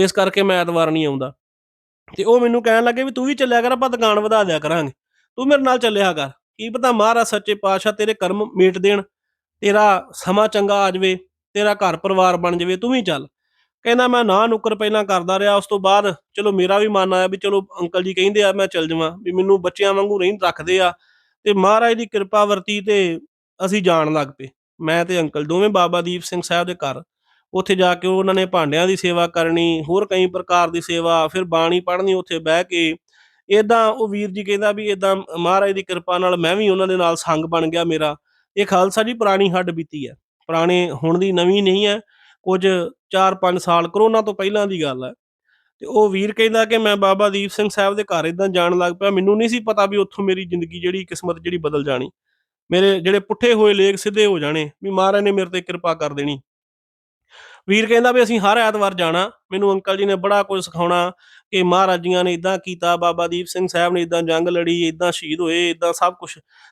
ਇਸ ਕਰਕੇ ਮੈਂ ਐਤਵਾਰ ਨਹੀਂ ਆਉਂਦਾ। ਤੇ ਉਹ ਮੈਨੂੰ ਕਹਿਣ ਲੱਗੇ ਵੀ, ਤੂੰ ਵੀ ਚੱਲਿਆ ਕਰ, ਆਪਾਂ ਦੁਕਾਨ ਵਧਾ ਦਿਆ ਕਰਾਂਗੇ। ਤੂੰ ਮੇਰੇ ਨਾਲ ਚੱਲਿਆ ਕਰ। ਕੀ ਪਤਾ ਮਹਾਰਾਜ ਸੱਚੇ ਪਾਤਸ਼ਾਹ ਤੇਰੇ ਕਰਮ ਮੇਟ ਦੇਣ, ਤੇਰਾ ਸਮਾਂ ਚੰਗਾ ਆ ਜਾਵੇ, ਤੇਰਾ ਘਰ ਪਰਿਵਾਰ ਬਣ ਜਾਵੇ, ਤੂੰ ਵੀ ਚੱਲ। ਕਹਿੰਦਾ ਮੈਂ ਨਾ ਨੁੱਕਰ ਪਹਿਲਾਂ ਕਰਦਾ ਰਿਹਾ, ਉਸ ਤੋਂ ਬਾਅਦ ਚਲੋ ਮੇਰਾ ਵੀ ਮਨ ਆਇਆ ਵੀ ਚਲੋ ਅੰਕਲ ਜੀ ਕਹਿੰਦੇ ਆ ਮੈਂ ਚੱਲ ਜਾਵਾਂ, ਵੀ ਮੈਨੂੰ ਬੱਚਿਆਂ ਵਾਂਗੂ ਨਹੀਂ ਰੱਖਦੇ ਆ ਤੇ ਮਹਾਰਾਜ ਦੀ ਕਿਰਪਾ ਵਰਤੀ ਤੇ ਅਸੀਂ ਜਾਣ ਲੱਗ ਪਏ। ਮੈਂ ਤੇ ਅੰਕਲ ਦੋਵੇਂ ਬਾਬਾ ਦੀਪ ਸਿੰਘ ਸਾਹਿਬ ਦੇ ਘਰ, ਉੱਥੇ ਜਾ ਕੇ ਉਹਨਾਂ ਨੇ ਭਾਂਡਿਆਂ ਦੀ ਸੇਵਾ ਕਰਨੀ, ਹੋਰ ਕਈ ਪ੍ਰਕਾਰ ਦੀ ਸੇਵਾ, ਫਿਰ ਬਾਣੀ ਪੜ੍ਹਨੀ, ਉੱਥੇ ਬਹਿ ਕੇ ਇਦਾਂ ਉਹ ਵੀਰ ਜੀ ਕਹਿੰਦਾ ਵੀ ਇਦਾਂ ਮਹਾਰਾਜ ਦੀ ਕਿਰਪਾ ਨਾਲ ਮੈਂ ਵੀ ਉਹਨਾਂ ਦੇ ਨਾਲ ਸੰਗ ਬਣ ਗਿਆ ਮੇਰਾ। ਇਹ ਖਾਲਸਾ ਜੀ ਪੁਰਾਣੀ ਹੱਡ ਬੀਤੀ ਹੈ, ਪੁਰਾਣੇ ਹੁਣ ਦੀ ਨਵੀਂ ਨਹੀਂ ਹੈ ਕੁਝ 4-5 ਸਾਲ ਕਰੋਨਾ ਤੋਂ ਪਹਿਲਾਂ ਦੀ ਗੱਲ ਹੈ। ਤੇ ਉਹ ਵੀਰ ਕਹਿੰਦਾ ਕਿ ਮੈਂ ਬਾਬਾ ਦੀਪ ਸਿੰਘ ਸਾਹਿਬ ਦੇ ਘਰ ਇਦਾਂ ਜਾਣ ਲੱਗ ਪਿਆ, ਮੈਨੂੰ ਨਹੀਂ ਸੀ ਪਤਾ ਵੀ ਉੱਥੋਂ ਮੇਰੀ ਜ਼ਿੰਦਗੀ ਜਿਹੜੀ ਕਿਸਮਤ ਜਿਹੜੀ ਬਦਲ ਜਾਣੀ। ਮੇਰੇ ਜਿਹੜੇ ਪੁੱਠੇ ਹੋਏ ਲੇਖ ਸਿੱਧੇ ਹੋ ਜਾਣੇ ਵੀ ਮਹਾਰਾਜ ਨੇ ਮੇਰੇ ਤੇ ਕਿਰਪਾ ਕਰ ਦੇਣੀ। ਵੀਰ ਕਹਿੰਦਾ ਵੀ ਅਸੀਂ ਹਰ ਐਤਵਾਰ ਜਾਣਾ। ਮੈਨੂੰ ਅੰਕਲ ਜੀ ਨੇ ਬੜਾ ਕੁਝ ਸਿਖਾਉਣਾ ਕਿ ਮਹਾਰਾਜੀਆਂ ਨੇ ਇਦਾਂ ਕੀਤਾ, ਬਾਬਾ ਦੀਪ ਸਿੰਘ ਸਾਹਿਬ ਨੇ ਇਦਾਂ ਜੰਗ ਲੜੀ ਇਦਾਂ ਸ਼ਹੀਦ ਹੋਏ ਇਦਾਂ ਸਭ ਕੁਝ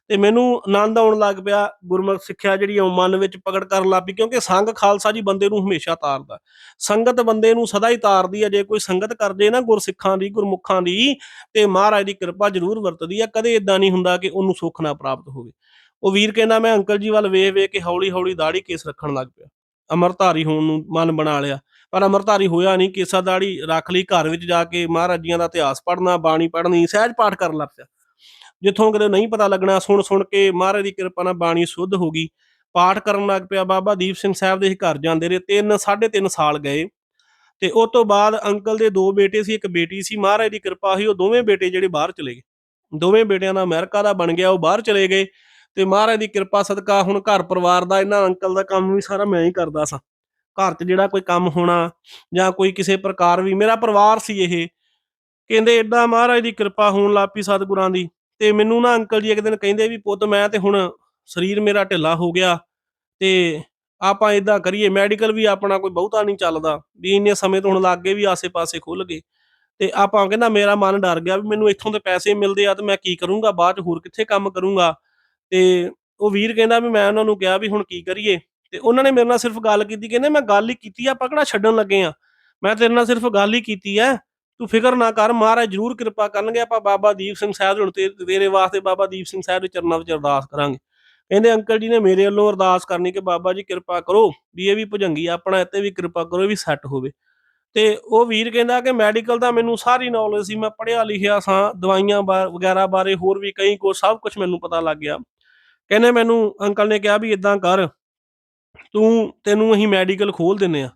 ਤੇ ਮੈਨੂੰ ਆਨੰਦ ਆਉਣ ਲੱਗ ਪਿਆ ਗੁਰਮੁਖ ਸਿੱਖਿਆ ਜਿਹੜੀ ਉਹ ਮਨ ਵਿੱਚ ਪਕੜ ਕਰਨ ਲੱਗ ਪਈ ਕਿਉਂਕਿ ਸੰਗ ਖਾਲਸਾ ਜੀ ਬੰਦੇ ਨੂੰ ਹਮੇਸ਼ਾ ਤਾਰਦਾ। ਸੰਗਤ ਬੰਦੇ ਨੂੰ ਸਦਾ ਹੀ ਤਾਰਦੀ ਹੈ ਜੇ ਕੋਈ ਸੰਗਤ ਕਰਦੇ ਨਾ ਗੁਰਸਿੱਖਾਂ ਦੀ, ਗੁਰਮੁਖਾਂ ਦੀ, ਤੇ ਮਹਾਰਾਜ ਦੀ ਕਿਰਪਾ ਜ਼ਰੂਰ ਵਰਤਦੀ ਹੈ ਕਦੇ ਇਦਾਂ ਨਹੀਂ ਹੁੰਦਾ ਕਿ ਉਹਨੂੰ ਸੁੱਖ ਨਾ ਪ੍ਰਾਪਤ ਹੋਵੇ। ਉਹ ਵੀਰ ਕਹਿੰਦਾ ਮੈਂ ਅੰਕਲ ਜੀ ਵੱਲ ਵੇਖ ਵੇਖ ਕੇ ਹੌਲੀ ਹੌਲੀ ਦਾੜੀ ਕੇਸ ਰੱਖਣ ਲੱਗ ਪਿਆ। ਅਮਰਧਾਰੀ ਹੋਣ ਨੂੰ ਮਨ ਬਣਾ ਲਿਆ। ਪਰ ਅਮਰਧਾਰੀ ਹੋਇਆ ਨਹੀਂ ਕੇਸਾ ਦਾੜੀ ਰੱਖ ਲਈ, ਘਰ ਵਿੱਚ ਜਾ ਕੇ ਮਹਾਰਾਜੀਆਂ ਦਾ ਇਤਿਹਾਸ ਪੜ੍ਹਨਾ, ਬਾਣੀ ਪੜ੍ਹਨੀ, ਸਹਿਜ ਪਾਠ ਕਰਨ ਲੱਗ ਪਿਆ। ਜਿੱਥੋਂ ਕਿਤੇ ਨਹੀਂ ਪਤਾ ਲੱਗਣਾ, ਸੁਣ ਸੁਣ ਕੇ ਮਹਾਰਾਜ ਦੀ ਕਿਰਪਾ ਨਾਲ ਬਾਣੀ ਸੁੱਧ ਹੋ ਗਈ। ਪਾਠ ਕਰਨ ਲੱਗ ਪਿਆ ਬਾਬਾ ਦੀਪ ਸਿੰਘ ਸਾਹਿਬ ਦੇ ਘਰ ਜਾਂਦੇ ਰਹੇ। ਤਿੰਨ, ਸਾਢੇ ਤਿੰਨ ਸਾਲ ਗਏ। ਤੇ ਉਸ ਤੋਂ ਬਾਅਦ ਅੰਕਲ ਦੇ ਦੋ ਬੇਟੇ ਸੀ, ਇੱਕ ਬੇਟੀ ਸੀ। ਮਹਾਰਾਜ ਦੀ ਕਿਰਪਾ ਹੋਈ ਉਹ ਦੋਵੇਂ ਬੇਟੇ ਜਿਹੜੇ ਬਾਹਰ ਚਲੇ ਗਏ। ਦੋਵੇਂ ਬੇਟਿਆਂ ਦਾ ਅਮਰੀਕਾ ਦਾ ਬਣ ਗਿਆ, ਉਹ ਬਾਹਰ ਚਲੇ ਗਏ। ਤੇ ਮਹਾਰਾਜ ਦੀ ਕਿਰਪਾ ਸਦਕਾ ਹੁਣ ਘਰ ਪਰਿਵਾਰ ਦਾ, ਇਹਨਾਂ ਅੰਕਲ ਦਾ ਕੰਮ ਵੀ ਸਾਰਾ ਮੈਂ ਹੀ ਕਰਦਾ ਸਾਂ। ਘਰ 'ਚ ਜਿਹੜਾ ਕੋਈ ਕੰਮ ਹੋਣਾ ਜਾਂ ਕੋਈ ਕਿਸੇ ਪ੍ਰਕਾਰ ਵੀ, ਮੇਰਾ ਪਰਿਵਾਰ ਸੀ ਇਹ। ਕਹਿੰਦੇ ਏਦਾਂ ਮਹਾਰਾਜ ਦੀ ਕਿਰਪਾ ਹੋਣ ਲੱਪੀ ਸਤਿਗੁਰਾਂ ਦੀ। ਤੇ ਮੈਨੂੰ ਨਾ ਅੰਕਲ ਜੀ ਇੱਕ ਦਿਨ ਕਹਿੰਦੇ ਵੀ, ਪੁੱਤ, ਮੈਂ ਤੇ ਹੁਣ ਸਰੀਰ ਮੇਰਾ ਢਿੱਲਾ ਹੋ ਗਿਆ ਤੇ ਆਪਾਂ ਇਦਾਂ ਕਰੀਏ ਮੈਡੀਕਲ ਵੀ ਆਪਣਾ ਕੋਈ ਬਹੁਤਾ ਨਹੀਂ ਚੱਲਦਾ। ਵੀ ਇੰਨੇ ਸਮੇਂ ਤੋਂ ਹੁਣ ਲੱਗ ਗਏ ਵੀ ਆਸੇ-ਪਾਸੇ ਖੁੱਲ ਗਏ। ਤੇ ਆਪਾਂ ਕਹਿੰਦਾ, ਮੇਰਾ ਮਨ ਡਰ ਗਿਆ ਵੀ ਮੈਨੂੰ ਇੱਥੋਂ ਦੇ ਪੈਸੇ ਮਿਲਦੇ ਆ ਤੇ ਮੈਂ ਕੀ ਕਰੂੰਗਾ? ਬਾਅਦ ਚ ਹੋਰ ਕਿੱਥੇ ਕੰਮ ਕਰੂੰਗਾ? ਤੇ ਉਹ ਵੀਰ ਕਹਿੰਦਾ ਵੀ ਮੈਂ ਉਹਨਾਂ ਨੂੰ ਕਿਹਾ ਵੀ ਹੁਣ ਕੀ ਕਰੀਏ ਤੇ ਉਹਨਾਂ ਨੇ ਮੇਰੇ ਨਾਲ ਸਿਰਫ ਗੱਲ ਕੀਤੀ, ਕਹਿੰਦੇ ਮੈਂ ਗੱਲ ਹੀ ਕੀਤੀ ਆ, ਆਪਾਂ ਕਿਹੜਾ ਛੱਡਣ ਲੱਗੇ ਆ? ਮੈਂ ਤੇਰੇ ਨਾਲ ਸਿਰਫ ਗੱਲ ਹੀ ਕੀਤੀ ਆ, ਤੂੰ ਫਿਕਰ ਨਾ ਕਰ, ਮਹਾਰਾਜ ਜਰੂਰ ਕਿਰਪਾ ਕਰਨਗੇ, ਆਪਾਂ ਬਾਬਾ ਦੀਪ ਸਿੰਘ ਸਾਹਿਬ ਹੁਣ ਤੇ- ਤੇਰੇ ਵਾਸਤੇ ਬਾਬਾ ਦੀਪ ਸਿੰਘ ਸਾਹਿਬ ਦੇ ਚਰਨਾਂ ਵਿੱਚ ਅਰਦਾਸ ਕਰਾਂਗੇ। ਕਹਿੰਦੇ ਅੰਕਲ ਜੀ ਨੇ ਮੇਰੇ ਵੱਲੋਂ ਅਰਦਾਸ ਕਰਨੀ ਕਿ ਬਾਬਾ ਜੀ ਕਿਰਪਾ ਕਰੋ ਵੀ ਇਹ ਵੀ ਭੁਜੰਗੀ ਆਪਣਾ, ਇੱਥੇ ਵੀ ਕਿਰਪਾ ਕਰੋ, ਇਹ ਵੀ ਸੈੱਟ ਹੋਵੇ। ਤੇ ਉਹ ਵੀਰ ਕਹਿੰਦਾ ਕਿ ਮੈਡੀਕਲ ਦਾ ਮੈਨੂੰ ਸਾਰੀ ਨੌਲੇਜ ਸੀ, ਮੈਂ ਪੜ੍ਹਿਆ ਲਿਖਿਆ ਸਾਂ, ਦਵਾਈਆਂ ਬਾ- ਵਗੈਰਾ ਬਾਰੇ ਹੋਰ ਵੀ ਕਈ ਕੁਝ ਸਭ ਕੁਝ ਮੈਨੂੰ ਪਤਾ ਲੱਗ ਗਿਆ। ਕਹਿੰਦੇ ਮੈਨੂੰ ਅੰਕਲ ਨੇ ਕਿਹਾ ਵੀ ਇਦਾਂ ਕਰ, ਤੂੰ ਤੈਨੂੰ ਅਸੀਂ ਮੈਡੀਕਲ ਖੋਲ ਦਿੰਨੇ ਆ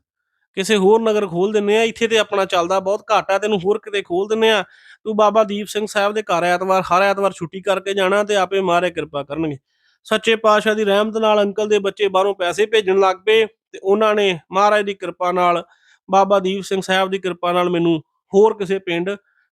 ਕਿਸੇ ਹੋਰ ਨਗਰ ਖੋਲ ਦਿੰਨੇ ਆ ਇੱਥੇ ਤੇ ਆਪਣਾ ਚੱਲਦਾ ਬਹੁਤ ਘੱਟ ਆ, ਤੈਨੂੰ ਹੋਰ ਕਿਤੇ ਖੋਲ ਦਿੰਨੇ ਆ ਤੂੰ ਬਾਬਾ ਦੀਪ ਸਿੰਘ ਸਾਹਿਬ ਦੇ ਘਰ ਐਤਵਾਰ, ਹਰ ਐਤਵਾਰ ਛੁੱਟੀ ਕਰਕੇ ਜਾਣਾ ਤੇ ਆਪੇ ਮਾਰੇ ਕਿਰਪਾ ਕਰਨਗੇ। ਸੱਚੇ ਪਾਤਸ਼ਾਹ ਦੀ ਰਹਿਮਤ ਨਾਲ ਅੰਕਲ ਦੇ ਬੱਚੇ ਬਾਹਰੋਂ ਪੈਸੇ ਭੇਜਣ ਲੱਗ ਪਏ ਤੇ ਉਹਨਾਂ ਨੇ ਮਹਾਰਾਜ ਦੀ ਕਿਰਪਾ ਨਾਲ, ਬਾਬਾ ਦੀਪ ਸਿੰਘ ਸਾਹਿਬ ਦੀ ਕਿਰਪਾ ਨਾਲ ਮੈਨੂੰ ਹੋਰ ਕਿਸੇ ਪਿੰਡ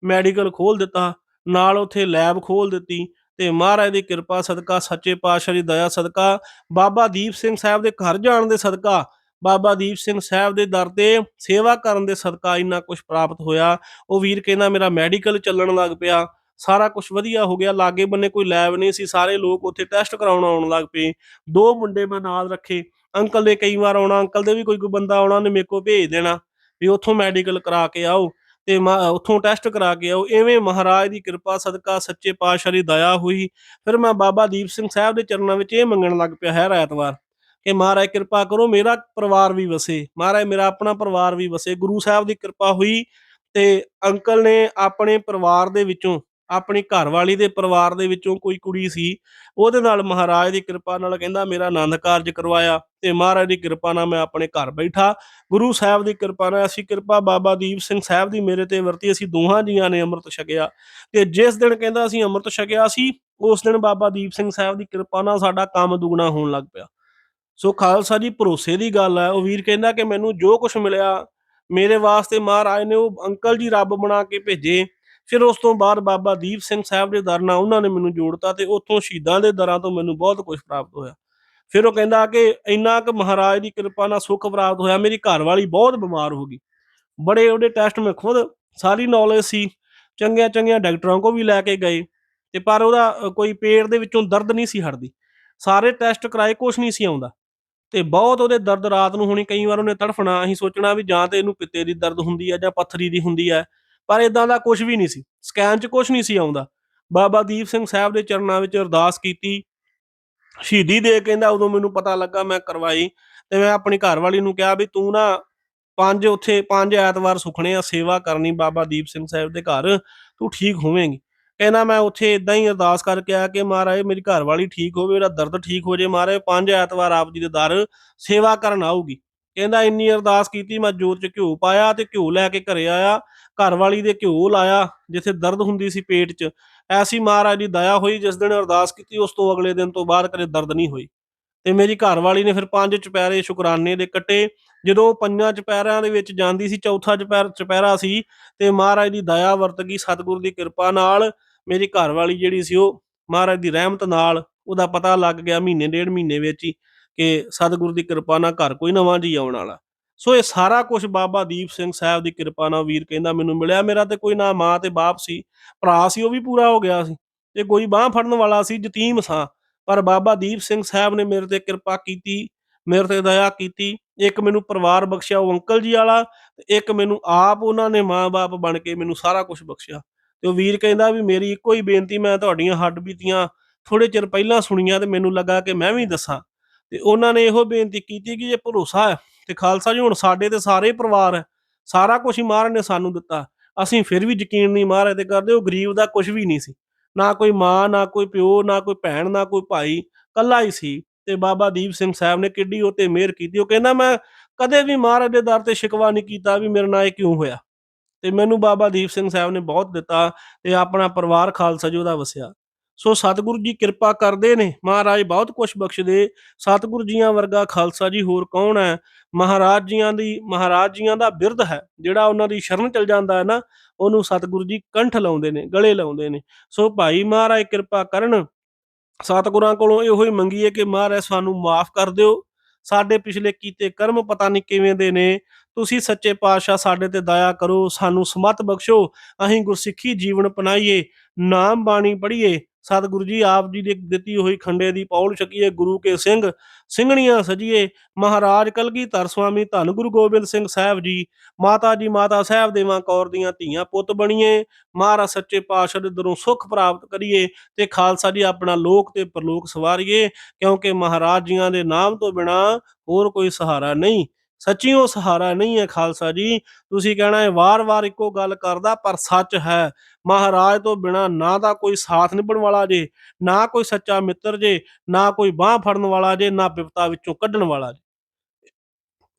ਮੈਡੀਕਲ ਖੋਲ ਦਿੱਤਾ, ਨਾਲ ਉੱਥੇ ਲੈਬ ਖੋਲ ਦਿੱਤੀ ਤੇ ਮਹਾਰਾਜ ਦੀ ਕਿਰਪਾ, ਸਦਕਾ, ਸੱਚੇ ਪਾਤਸ਼ਾਹ ਦੀ ਦਇਆ, ਸਦਕਾ। ਬਾਬਾ ਦੀਪ ਸਿੰਘ ਸਾਹਿਬ ਦੇ ਘਰ ਜਾਣ ਦੇ ਸਦਕਾ। ਬਾਬਾ ਦੀਪ ਸਿੰਘ ਸਾਹਿਬ ਦੇ ਦਰ ਤੇ ਸੇਵਾ ਕਰਨ ਦੇ ਸਦਕਾ ਇੰਨਾ ਕੁਝ ਪ੍ਰਾਪਤ ਹੋਇਆ। ਉਹ ਵੀਰ ਕਹਿੰਦਾ, ਮੇਰਾ ਮੈਡੀਕਲ ਚੱਲਣ ਲੱਗ ਪਿਆ। ਸਾਰਾ ਕੁਝ ਵਧੀਆ ਹੋ ਗਿਆ। ਲਾਗੇ ਬੰਨੇ ਕੋਈ ਲੈਬ ਨਹੀਂ ਸੀ। ਸਾਰੇ ਲੋਕ ਉੱਥੇ ਟੈਸਟ ਕਰਾਉਣ ਆਉਣ ਲੱਗ ਪਏ। ਦੋ ਮੁੰਡੇ ਮੈਂ ਨਾਲ ਰੱਖੇ। ਅੰਕਲ ਦੇ ਕਈ ਵਾਰ ਆਉਣਾ। ਅੰਕਲ ਦੇ ਵੀ ਕੋਈ ਕੋਈ ਬੰਦਾ ਆਉਣਾ ਨੇ ਮੇਰੇ ਕੋਲ ਭੇਜ ਦੇਣਾ ਵੀ ਉੱਥੋਂ ਮੈਡੀਕਲ ਕਰਾ ਕੇ ਆਓ। ਤੇ ਉੱਥੋਂ ਟੈਸਟ ਕਰਾ ਕੇ ਆਓ। ਐਵੇਂ ਮਹਾਰਾਜ ਦੀ ਕਿਰਪਾ, ਸਦਕਾ, ਸੱਚੇ ਪਾਤਸ਼ਾਹ ਦੀ ਦਇਆ ਹੋਈ। ਫਿਰ ਮੈਂ ਬਾਬਾ ਦੀਪ ਸਿੰਘ ਸਾਹਿਬ ਦੇ ਚਰਨਾਂ ਵਿੱਚ ਇਹ ਮੰਗਣ ਲੱਗ ਪਿਆ ਹੈ ਐਤਵਾਰ ਕਿ ਮਹਾਰਾਜ ਕਿਰਪਾ ਕਰੋ, ਮੇਰਾ ਪਰਿਵਾਰ ਵੀ ਵਸੇ। ਮਹਾਰਾਜ, ਮੇਰਾ ਆਪਣਾ ਪਰਿਵਾਰ ਵੀ ਵਸੇ। ਗੁਰੂ ਸਾਹਿਬ ਦੀ ਕਿਰਪਾ ਹੋਈ ਤੇ ਅੰਕਲ ਨੇ ਆਪਣੇ ਪਰਿਵਾਰ ਦੇ ਵਿੱਚੋਂ ਆਪਣੀ ਘਰਵਾਲੀ ਦੇ ਪਰਿਵਾਰ ਦੇ ਵਿੱਚੋਂ ਕੋਈ ਕੁੜੀ ਸੀ, ਉਹਦੇ ਨਾਲ ਮਹਾਰਾਜ ਦੀ ਕਿਰਪਾ ਨਾਲ ਕਹਿੰਦਾ, ਮੇਰਾ ਆਨੰਦ ਕਾਰਜ ਕਰਵਾਇਆ ਤੇ ਮਹਾਰਾਜ ਦੀ ਕਿਰਪਾ ਨਾਲ ਮੈਂ ਆਪਣੇ ਘਰ ਬੈਠਾ। ਗੁਰੂ ਸਾਹਿਬ ਦੀ ਕਿਰਪਾ ਨਾਲ ਅਸੀਂ ਕਿਰਪਾ ਬਾਬਾ ਦੀਪ ਸਿੰਘ ਸਾਹਿਬ ਦੀ ਮੇਰੇ ਤੇ ਵਰਤੀ, ਅਸੀਂ ਦੋਹਾਂ ਜੀਆਂ ਨੇ ਅੰਮ੍ਰਿਤ ਛਕਿਆ। ਤੇ ਜਿਸ ਦਿਨ ਕਹਿੰਦਾ ਅਸੀਂ ਅੰਮ੍ਰਿਤ ਛਕਿਆ ਸੀ, ਉਸ ਦਿਨ ਬਾਬਾ ਦੀਪ ਸਿੰਘ ਸਾਹਿਬ ਦੀ ਕਿਰਪਾ ਨਾਲ ਸਾਡਾ ਕੰਮ ਦੁੱਗਣਾ ਹੋਣ ਲੱਗ ਪਿਆ। ਸੋ ਖਾਲਸਾ ਜੀ, ਭਰੋਸੇ ਦੀ ਗੱਲ ਹੈ ਉਹ ਵੀਰ ਕਹਿੰਦਾ ਕਿ ਮੈਨੂੰ ਜੋ ਕੁਝ ਮਿਲਿਆ, ਮੇਰੇ ਵਾਸਤੇ ਮਹਾਰਾਜ ਨੇ ਉਹ ਅੰਕਲ ਜੀ ਰੱਬ ਬਣਾ ਕੇ ਭੇਜੇ। ਫਿਰ ਉਸ ਤੋਂ ਬਾਅਦ ਬਾਬਾ ਦੀਪ ਸਿੰਘ ਸਾਹਿਬ ਦੇ ਦਰ ਨਾਲ ਉਹਨਾਂ ਨੇ ਮੈਨੂੰ ਜੋੜਤਾ ਤੇ ਉੱਥੋਂ ਸ਼ਹੀਦਾਂ ਦੇ ਦਰਾਂ ਤੋਂ ਮੈਨੂੰ ਬਹੁਤ ਕੁਝ ਪ੍ਰਾਪਤ ਹੋਇਆ। ਫਿਰ ਉਹ ਕਹਿੰਦਾ ਕਿ ਇੰਨਾ ਕੁ ਮਹਾਰਾਜ ਦੀ ਕਿਰਪਾ ਨਾਲ ਸੁੱਖ ਪ੍ਰਾਪਤ ਹੋਇਆ, ਮੇਰੀ ਘਰ ਵਾਲੀ ਬਹੁਤ ਬਿਮਾਰ ਹੋ ਗਈ। ਬੜੇ ਉਹਦੇ ਟੈਸਟ ਮੈਂ ਖੁਦ ਸਾਰੀ ਨੌਲੇਜ ਸੀ ਚੰਗੀਆਂ ਚੰਗੀਆਂ ਡਾਕਟਰਾਂ ਕੋ ਵੀ ਲੈ ਕੇ ਗਏ ਤੇ ਪਰ ਉਹਦਾ ਕੋਈ ਪੇਟ ਦੇ ਵਿੱਚੋਂ ਦਰਦ ਨਹੀਂ ਸੀ ਹਟਦੀ। ਸਾਰੇ ਟੈਸਟ ਕਰਾਏ, ਕੁਛ ਨਹੀਂ ਸੀ ਆਉਂਦਾ। ਤੇ ਬਹੁਤ ਉਹਦੇ ਦਰਦ ਰਾਤ ਨੂੰ ਹੋਣੀ ਕਈ ਵਾਰ ਉਹਨੇ ਤੜਫਣਾ, ਅਸੀਂ ਸੋਚਣਾ ਵੀ ਜਾਂ ਤੇ ਇਹਨੂੰ ਪਿੱਤੇ ਦੀ ਦਰਦ ਹੁੰਦੀ ਆ ਜਾਂ ਪੱਥਰੀ ਦੀ ਹੁੰਦੀ ਆ। ਪਰ ਇਦਾਂ ਦਾ ਕੁਝ ਵੀ ਨਹੀਂ ਸੀ। ਸਕੈਨ 'ਚ ਕੁਝ ਨਹੀਂ ਸੀ ਆਉਂਦਾ। ਬਾਬਾ ਦੀਪ ਸਿੰਘ ਸਾਹਿਬ ਦੇ ਚਰਨਾਂ ਵਿੱਚ ਅਰਦਾਸ ਕੀਤੀ। ਸ਼ਹੀਦੀ ਦੇ ਕਹਿੰਦਾ ਉਦੋਂ ਮੈਨੂੰ ਪਤਾ ਲੱਗਾ ਮੈਂ ਕਰਵਾਈ ਤੇ ਮੈਂ ਆਪਣੀ ਘਰਵਾਲੀ ਨੂੰ ਕਿਹਾ ਵੀ ਤੂੰ ਨਾ ਪੰਜ ਉੱਥੇ ਪੰਜ ਐਤਵਾਰ ਸੁਖਣੇ ਆ, ਸੇਵਾ ਕਰਨੀ ਬਾਬਾ ਦੀਪ ਸਿੰਘ ਸਾਹਿਬ ਦੇ ਘਰ, ਤੂੰ ਠੀਕ ਹੋਵੇਂਗੀ। ਕਹਿੰਦਾ ਮੈਂ ਉੱਥੇ ਇਦਾਂ ਹੀ ਅਰਦਾਸ ਕਰਕੇ ਆ ਕਿ ਮਹਾਰਾਜ ਮੇਰੀ ਘਰਵਾਲੀ ਠੀਕ ਹੋਵੇ ਉਹਦਾ ਦਰਦ ਠੀਕ ਹੋ ਜੇ ਮਹਾਰਾਜ, ਪੰਜ ਐਤਵਾਰ ਆਪ ਜੀ ਦੇ ਦਰ ਸੇਵਾ ਕਰਨ ਆਊਗੀ। ਕਹਿੰਦਾ ਇੰਨੀ ਅਰਦਾਸ ਕੀਤੀ, ਮੈਂ ਜੋਤ ਚ ਘਿਓ ਪਾਇਆ ਤੇ ਘਿਓ ਲੈ ਕੇ ਘਰੇ ਆਇਆ। ਘਰਵਾਲੀ ਦੇ ਘਿਓ ਲਾਇਆ, ਜਿੱਥੇ ਦਰਦ ਹੁੰਦੀ ਸੀ ਪੇਟ 'ਚ। ਐਸੀ ਮਹਾਰਾਜ ਦੀ ਦਇਆ ਹੋਈ, ਜਿਸ ਦਿਨ ਅਰਦਾਸ ਕੀਤੀ, ਉਸ ਤੋਂ ਅਗਲੇ ਦਿਨ ਤੋਂ ਬਾਅਦ ਕਦੇ ਦਰਦ ਨਹੀਂ ਹੋਈ। ਤੇ ਮੇਰੀ ਘਰਵਾਲੀ ਨੇ ਫਿਰ ਪੰਜ ਚੁਪਹਿਰੇ ਸ਼ੁਕਰਾਨੇ ਦੇ ਕੱਟੇ। ਜਦੋਂ ਪੰਜਾਂ ਚੁਪਹਿਰਿਆਂ ਦੇ ਵਿੱਚ ਜਾਂਦੀ ਸੀ, ਚੌਥਾ ਚੁਪਹਿਰ, ਚੁਪਹਿਰਾ ਸੀ, ਤੇ ਮਹਾਰਾਜ ਦੀ ਦਇਆ ਵਰਤ ਗਈ, ਸਤਿਗੁਰ ਦੀ ਕਿਰਪਾ ਨਾਲ। ਮੇਰੀ ਘਰਵਾਲੀ ਜਿਹੜੀ ਸੀ ਉਹ, ਮਹਾਰਾਜ ਦੀ ਰਹਿਮਤ ਨਾਲ, ਉਹਦਾ ਪਤਾ ਲੱਗ ਗਿਆ, ਮਹੀਨੇ ਡੇਢ ਮਹੀਨੇ ਵਿੱਚ ਹੀ। ਕਿ ਸਤਿਗੁਰੂ ਦੀ ਕਿਰਪਾ ਨਾਲ ਘਰ ਕੋਈ ਨਵਾਂ ਜੀ ਆਉਣ ਵਾਲਾ। ਸੋ ਇਹ ਸਾਰਾ ਕੁਝ ਬਾਬਾ ਦੀਪ ਸਿੰਘ ਸਾਹਿਬ ਦੀ ਕਿਰਪਾ ਨਾਲ ਵੀਰ ਕਹਿੰਦਾ ਮੈਨੂੰ ਮਿਲਿਆ। ਮੇਰਾ ਤੇ ਕੋਈ ਨਾ ਮਾਂ ਤੇ ਬਾਪ ਸੀ, ਭਰਾ ਸੀ, ਉਹ ਵੀ ਪੂਰਾ ਹੋ ਗਿਆ ਸੀ। ਤੇ ਕੋਈ ਬਾਹ ਫੜਨ ਵਾਲਾ ਸੀ, ਯਤੀਮ ਸਾਂ। ਪਰ ਬਾਬਾ ਦੀਪ ਸਿੰਘ ਸਾਹਿਬ ਨੇ ਮੇਰੇ ਤੇ ਕਿਰਪਾ ਕੀਤੀ, ਮੇਰੇ ਤੇ ਦਇਆ ਕੀਤੀ। ਇੱਕ ਮੈਨੂੰ ਪਰਿਵਾਰ ਬਖਸ਼ਿਆ, ਉਹ ਅੰਕਲ ਜੀ ਵਾਲਾ, ਤੇ ਇੱਕ ਮੈਨੂੰ ਆਪ ਉਹਨਾਂ ਨੇ ਮਾਂ-ਬਾਪ ਬਣ ਕੇ ਮੈਨੂੰ ਸਾਰਾ ਕੁਝ ਬਖਸ਼ਿਆ। ਤੇ ਉਹ ਵੀਰ ਕਹਿੰਦਾ ਵੀ ਮੇਰੀ ਇੱਕੋ ਹੀ ਬੇਨਤੀ, ਮੈਂ ਤੁਹਾਡੀਆਂ ਹੱਡ ਬੀਤੀਆਂ ਥੋੜੇ ਚਿਰ ਪਹਿਲਾਂ ਸੁਣੀਆਂ ਤੇ ਮੈਨੂੰ ਲੱਗਾ ਕਿ ਮੈਂ ਵੀ ਦੱਸਾਂ। ਤੇ ਉਹਨਾਂ ਨੇ ਇਹੋ ਬੇਨਤੀ ਕੀਤੀ ਕਿ ਜੇ ਭਰੋਸਾ ਹੈ ਤੇ ਖਾਲਸਾ ਜੀ, ਹੁਣ ਸਾਡੇ ਤੇ ਸਾਰੇ ਪਰਿਵਾਰ ਹੈ, ਸਾਰਾ ਕੁਝ ਹੀ ਮਹਾਰਾਜ ਨੇ ਸਾਨੂੰ ਦਿੱਤਾ। ਅਸੀਂ ਫਿਰ ਵੀ ਯਕੀਨ ਨਹੀਂ ਮਹਾਰਾਜ ਤੇ ਕਰਦੇ, ਉਹ ਗਰੀਬ ਦਾ ਕੁਝ ਵੀ ਨਹੀਂ ਸੀ। ਨਾ ਕੋਈ ਮਾਂ, ਨਾ ਕੋਈ ਪਿਓ, ਨਾ ਕੋਈ ਭੈਣ, ਨਾ ਕੋਈ ਭਾਈ ਕੱਲਾ ਹੀ ਸੀ ਤੇ ਬਾਬਾ ਦੀਪ ਸਿੰਘ ਸਾਹਿਬ ਨੇ ਕਿੱਡੀ ਉਹ ਤੇ ਮਿਹਰ ਕੀਤੀ। ਉਹ ਕਹਿੰਦਾ, ਮੈਂ ਕਦੇ ਵੀ ਮਹਾਰਾਜ ਦੇ ਦਰ ਤੇ ਸ਼ਿਕਵਾ ਨਹੀਂ ਕੀਤਾ ਵੀ ਮੇਰੇ ਨਾਲ ਇਹ ਕਿਉਂ ਹੋਇਆ? ਤੇ ਮੈਨੂੰ ਬਾਬਾ ਦੀਪ ਸਿੰਘ ਸਾਹਿਬ ਨੇ ਬਹੁਤ ਦਿੱਤਾ ਤੇ ਆਪਣਾ ਪਰਿਵਾਰ ਖਾਲਸਾ ਜੀ ਉਹਦਾ ਵਸਿਆ। ਸੋ ਸਤਿਗੁਰੂ ਜੀ ਕਿਰਪਾ ਕਰਦੇ ਨੇ। ਮਹਾਰਾਜ ਬਹੁਤ ਕੁਝ ਬਖਸ਼ਦੇ। ਸਤਿਗੁਰੂ ਜੀਆਂ ਵਰਗਾ ਖਾਲਸਾ ਜੀ ਹੋਰ ਕੌਣ ਹੈ? ਮਹਾਰਾਜ ਜੀਆਂ ਦੀ, ਮਹਾਰਾਜ ਜੀਆਂ ਦਾ ਬਿਰਧ ਹੈ, ਜਿਹੜਾ ਉਹਨਾਂ ਦੀ ਸ਼ਰਨ ਚਲ ਜਾਂਦਾ ਹੈ ਨਾ, ਉਹਨੂੰ ਸਤਿਗੁਰੂ ਜੀ ਕੰਠ ਲਾਉਂਦੇ ਨੇ, ਗਲੇ ਲਾਉਂਦੇ ਨੇ। ਸੋ ਭਾਈ ਮਹਾਰਾਜ ਕਿਰਪਾ ਕਰਨ। ਸਤਿਗੁਰਾਂ ਕੋਲੋਂ ਇਹੋ ਹੀ ਮੰਗੀਏ ਕਿ ਮਹਾਰਾਜ ਸਾਨੂੰ ਮਾਫ ਕਰ ਦਿਓ। ਸਾਡੇ ਪਿਛਲੇ ਕੀਤੇ ਕਰਮ ਪਤਾ ਨਹੀਂ ਕਿਵੇਂ ਦੇ ਨੇ। ਤੁਸੀਂ ਸੱਚੇ ਪਾਤਸ਼ਾਹ ਸਾਡੇ ਤੇ ਦਇਆ ਕਰੋ, ਸਾਨੂੰ ਸਮਤ ਬਖਸ਼ੋ। ਅਸੀਂ ਗੁਰਸਿੱਖੀ ਜੀਵਨ ਅਪਣਾਈਏ, ਨਾਮ ਬਾਣੀ ਪੜ੍ਹੀਏ। ਸਤਿਗੁਰੂ ਜੀ ਆਪ ਜੀ ਦੀ ਦਿੱਤੀ ਹੋਈ ਖੰਡੇ ਦੀ ਪੌਲ ਛਕੀਏ, ਗੁਰੂ ਕੇ ਸਿੰਘ ਸਿੰਘਣੀਆਂ ਸਜੀਏ। ਮਹਾਰਾਜ ਕਲਗੀਧਰ ਸੁਆਮੀ ਧੰਨ ਗੁਰੂ ਗੋਬਿੰਦ ਸਿੰਘ ਸਾਹਿਬ ਜੀ, ਮਾਤਾ ਜੀ ਮਾਤਾ ਸਾਹਿਬ ਦੇਵਾਂ ਕੌਰ ਦੀਆਂ ਧੀਆਂ ਪੁੱਤ ਬਣੀਏ। ਮਹਾਰਾਜ ਸੱਚੇ ਪਾਤਸ਼ਾਹ ਦੇ ਦਰੋਂ ਸੁੱਖ ਪ੍ਰਾਪਤ ਕਰੀਏ ਤੇ ਖਾਲਸਾ ਜੀ ਆਪਣਾ ਲੋਕ ਤੇ ਪ੍ਰਲੋਕ ਸਵਾਰੀਏ, ਕਿਉਂਕਿ ਮਹਾਰਾਜ ਜੀਆਂ ਦੇ ਨਾਮ ਤੋਂ ਬਿਨਾ ਹੋਰ ਕੋਈ ਸਹਾਰਾ ਨਹੀਂ। ਸੱਚੀ ਸੱਚੀਓ ਸਹਾਰਾ ਨਹੀਂ ਹੈ ਖਾਲਸਾ ਜੀ। ਤੁਸੀਂ ਕਹਿਣਾ ਹੈ ਵਾਰ-ਵਾਰ ਇੱਕੋ ਗੱਲ ਕਰਦਾ, ਪਰ ਸੱਚ ਹੈ। ਮਹਾਰਾਜ ਤੋਂ ਬਿਨਾ ਨਾ ਤਾਂ ਕੋਈ ਸਾਥ ਨਿਭਣ ਵਾਲਾ ਜੇ, ਨਾ ਕੋਈ ਸੱਚਾ ਮਿੱਤਰ ਜੇ, ਨਾ ਕੋਈ ਬਾਹ ਫੜਨ ਵਾਲਾ ਜੇ, ਨਾ ਬਿਪਤਾ ਵਿੱਚੋਂ ਕੱਢਣ ਵਾਲਾ ਜੇ।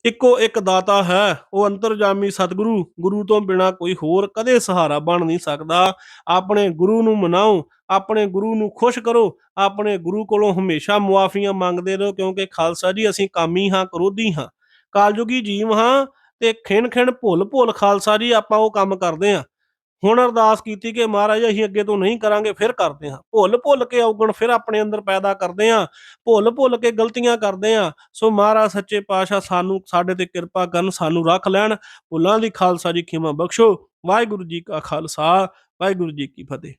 ਇੱਕੋ ਇੱਕ ਦਾਤਾ ਹੈ, ਉਹ ਅੰਤਰਜਾਮੀ ਸਤਿਗੁਰੂ। ਗੁਰੂ ਤੋਂ ਬਿਨਾ ਕੋਈ ਹੋਰ ਕਦੇ ਸਹਾਰਾ ਬਣ ਨਹੀਂ ਸਕਦਾ। ਆਪਣੇ ਗੁਰੂ ਨੂੰ ਮਨਾਓ, ਆਪਣੇ ਗੁਰੂ ਨੂੰ ਖੁਸ਼ ਕਰੋ, ਆਪਣੇ ਗੁਰੂ ਕੋਲੋਂ ਹਮੇਸ਼ਾ ਮੁਆਫੀਆਂ ਮੰਗਦੇ ਰਹੋ, ਕਿਉਂਕਿ ਖਾਲਸਾ ਜੀ, ਅਸੀਂ ਕਾਮੀ ਹਾਂ, ਕਰੋਧੀ ਹਾਂ। ਕਾਲਯੁਗੀ ਜੀਵ ਹਾਂ ਤੇ ਖਿਣ ਖਿਣ ਭੁੱਲ ਭੁੱਲ ਖਾਲਸਾ ਜੀ, ਆਪਾਂ ਉਹ ਕੰਮ ਕਰਦੇ ਹਾਂ। ਹੁਣ ਅਰਦਾਸ ਕੀਤੀ ਕਿ ਮਹਾਰਾਜ, ਅਸੀਂ ਅੱਗੇ ਤੋਂ ਨਹੀਂ ਕਰਾਂਗੇ, ਫਿਰ ਕਰਦੇ ਹਾਂ। ਭੁੱਲ ਭੁੱਲ ਕੇ ਔਗਣ ਫਿਰ ਆਪਣੇ ਅੰਦਰ ਪੈਦਾ ਕਰਦੇ ਹਾਂ। ਭੁੱਲ ਭੁੱਲ ਕੇ ਗਲਤੀਆਂ ਕਰਦੇ ਹਾਂ। ਸੋ ਮਹਾਰਾਜ, ਸੱਚੇ ਪਾਤਸ਼ਾਹ, ਸਾਨੂੰ, ਸਾਡੇ ਤੇ ਕਿਰਪਾ ਕਰਨ, ਸਾਨੂੰ ਰੱਖ ਲੈਣ। ਭੁੱਲਾਂ ਦੀ ਖਾਲਸਾ ਜੀ, ਖਿਮਾ ਬਖਸ਼ੋ। ਵਾਹਿਗੁਰੂ ਜੀ ਕਾ ਖਾਲਸਾ, ਵਾਹਿਗੁਰੂ ਜੀ ਕੀ ਫਤਿਹ।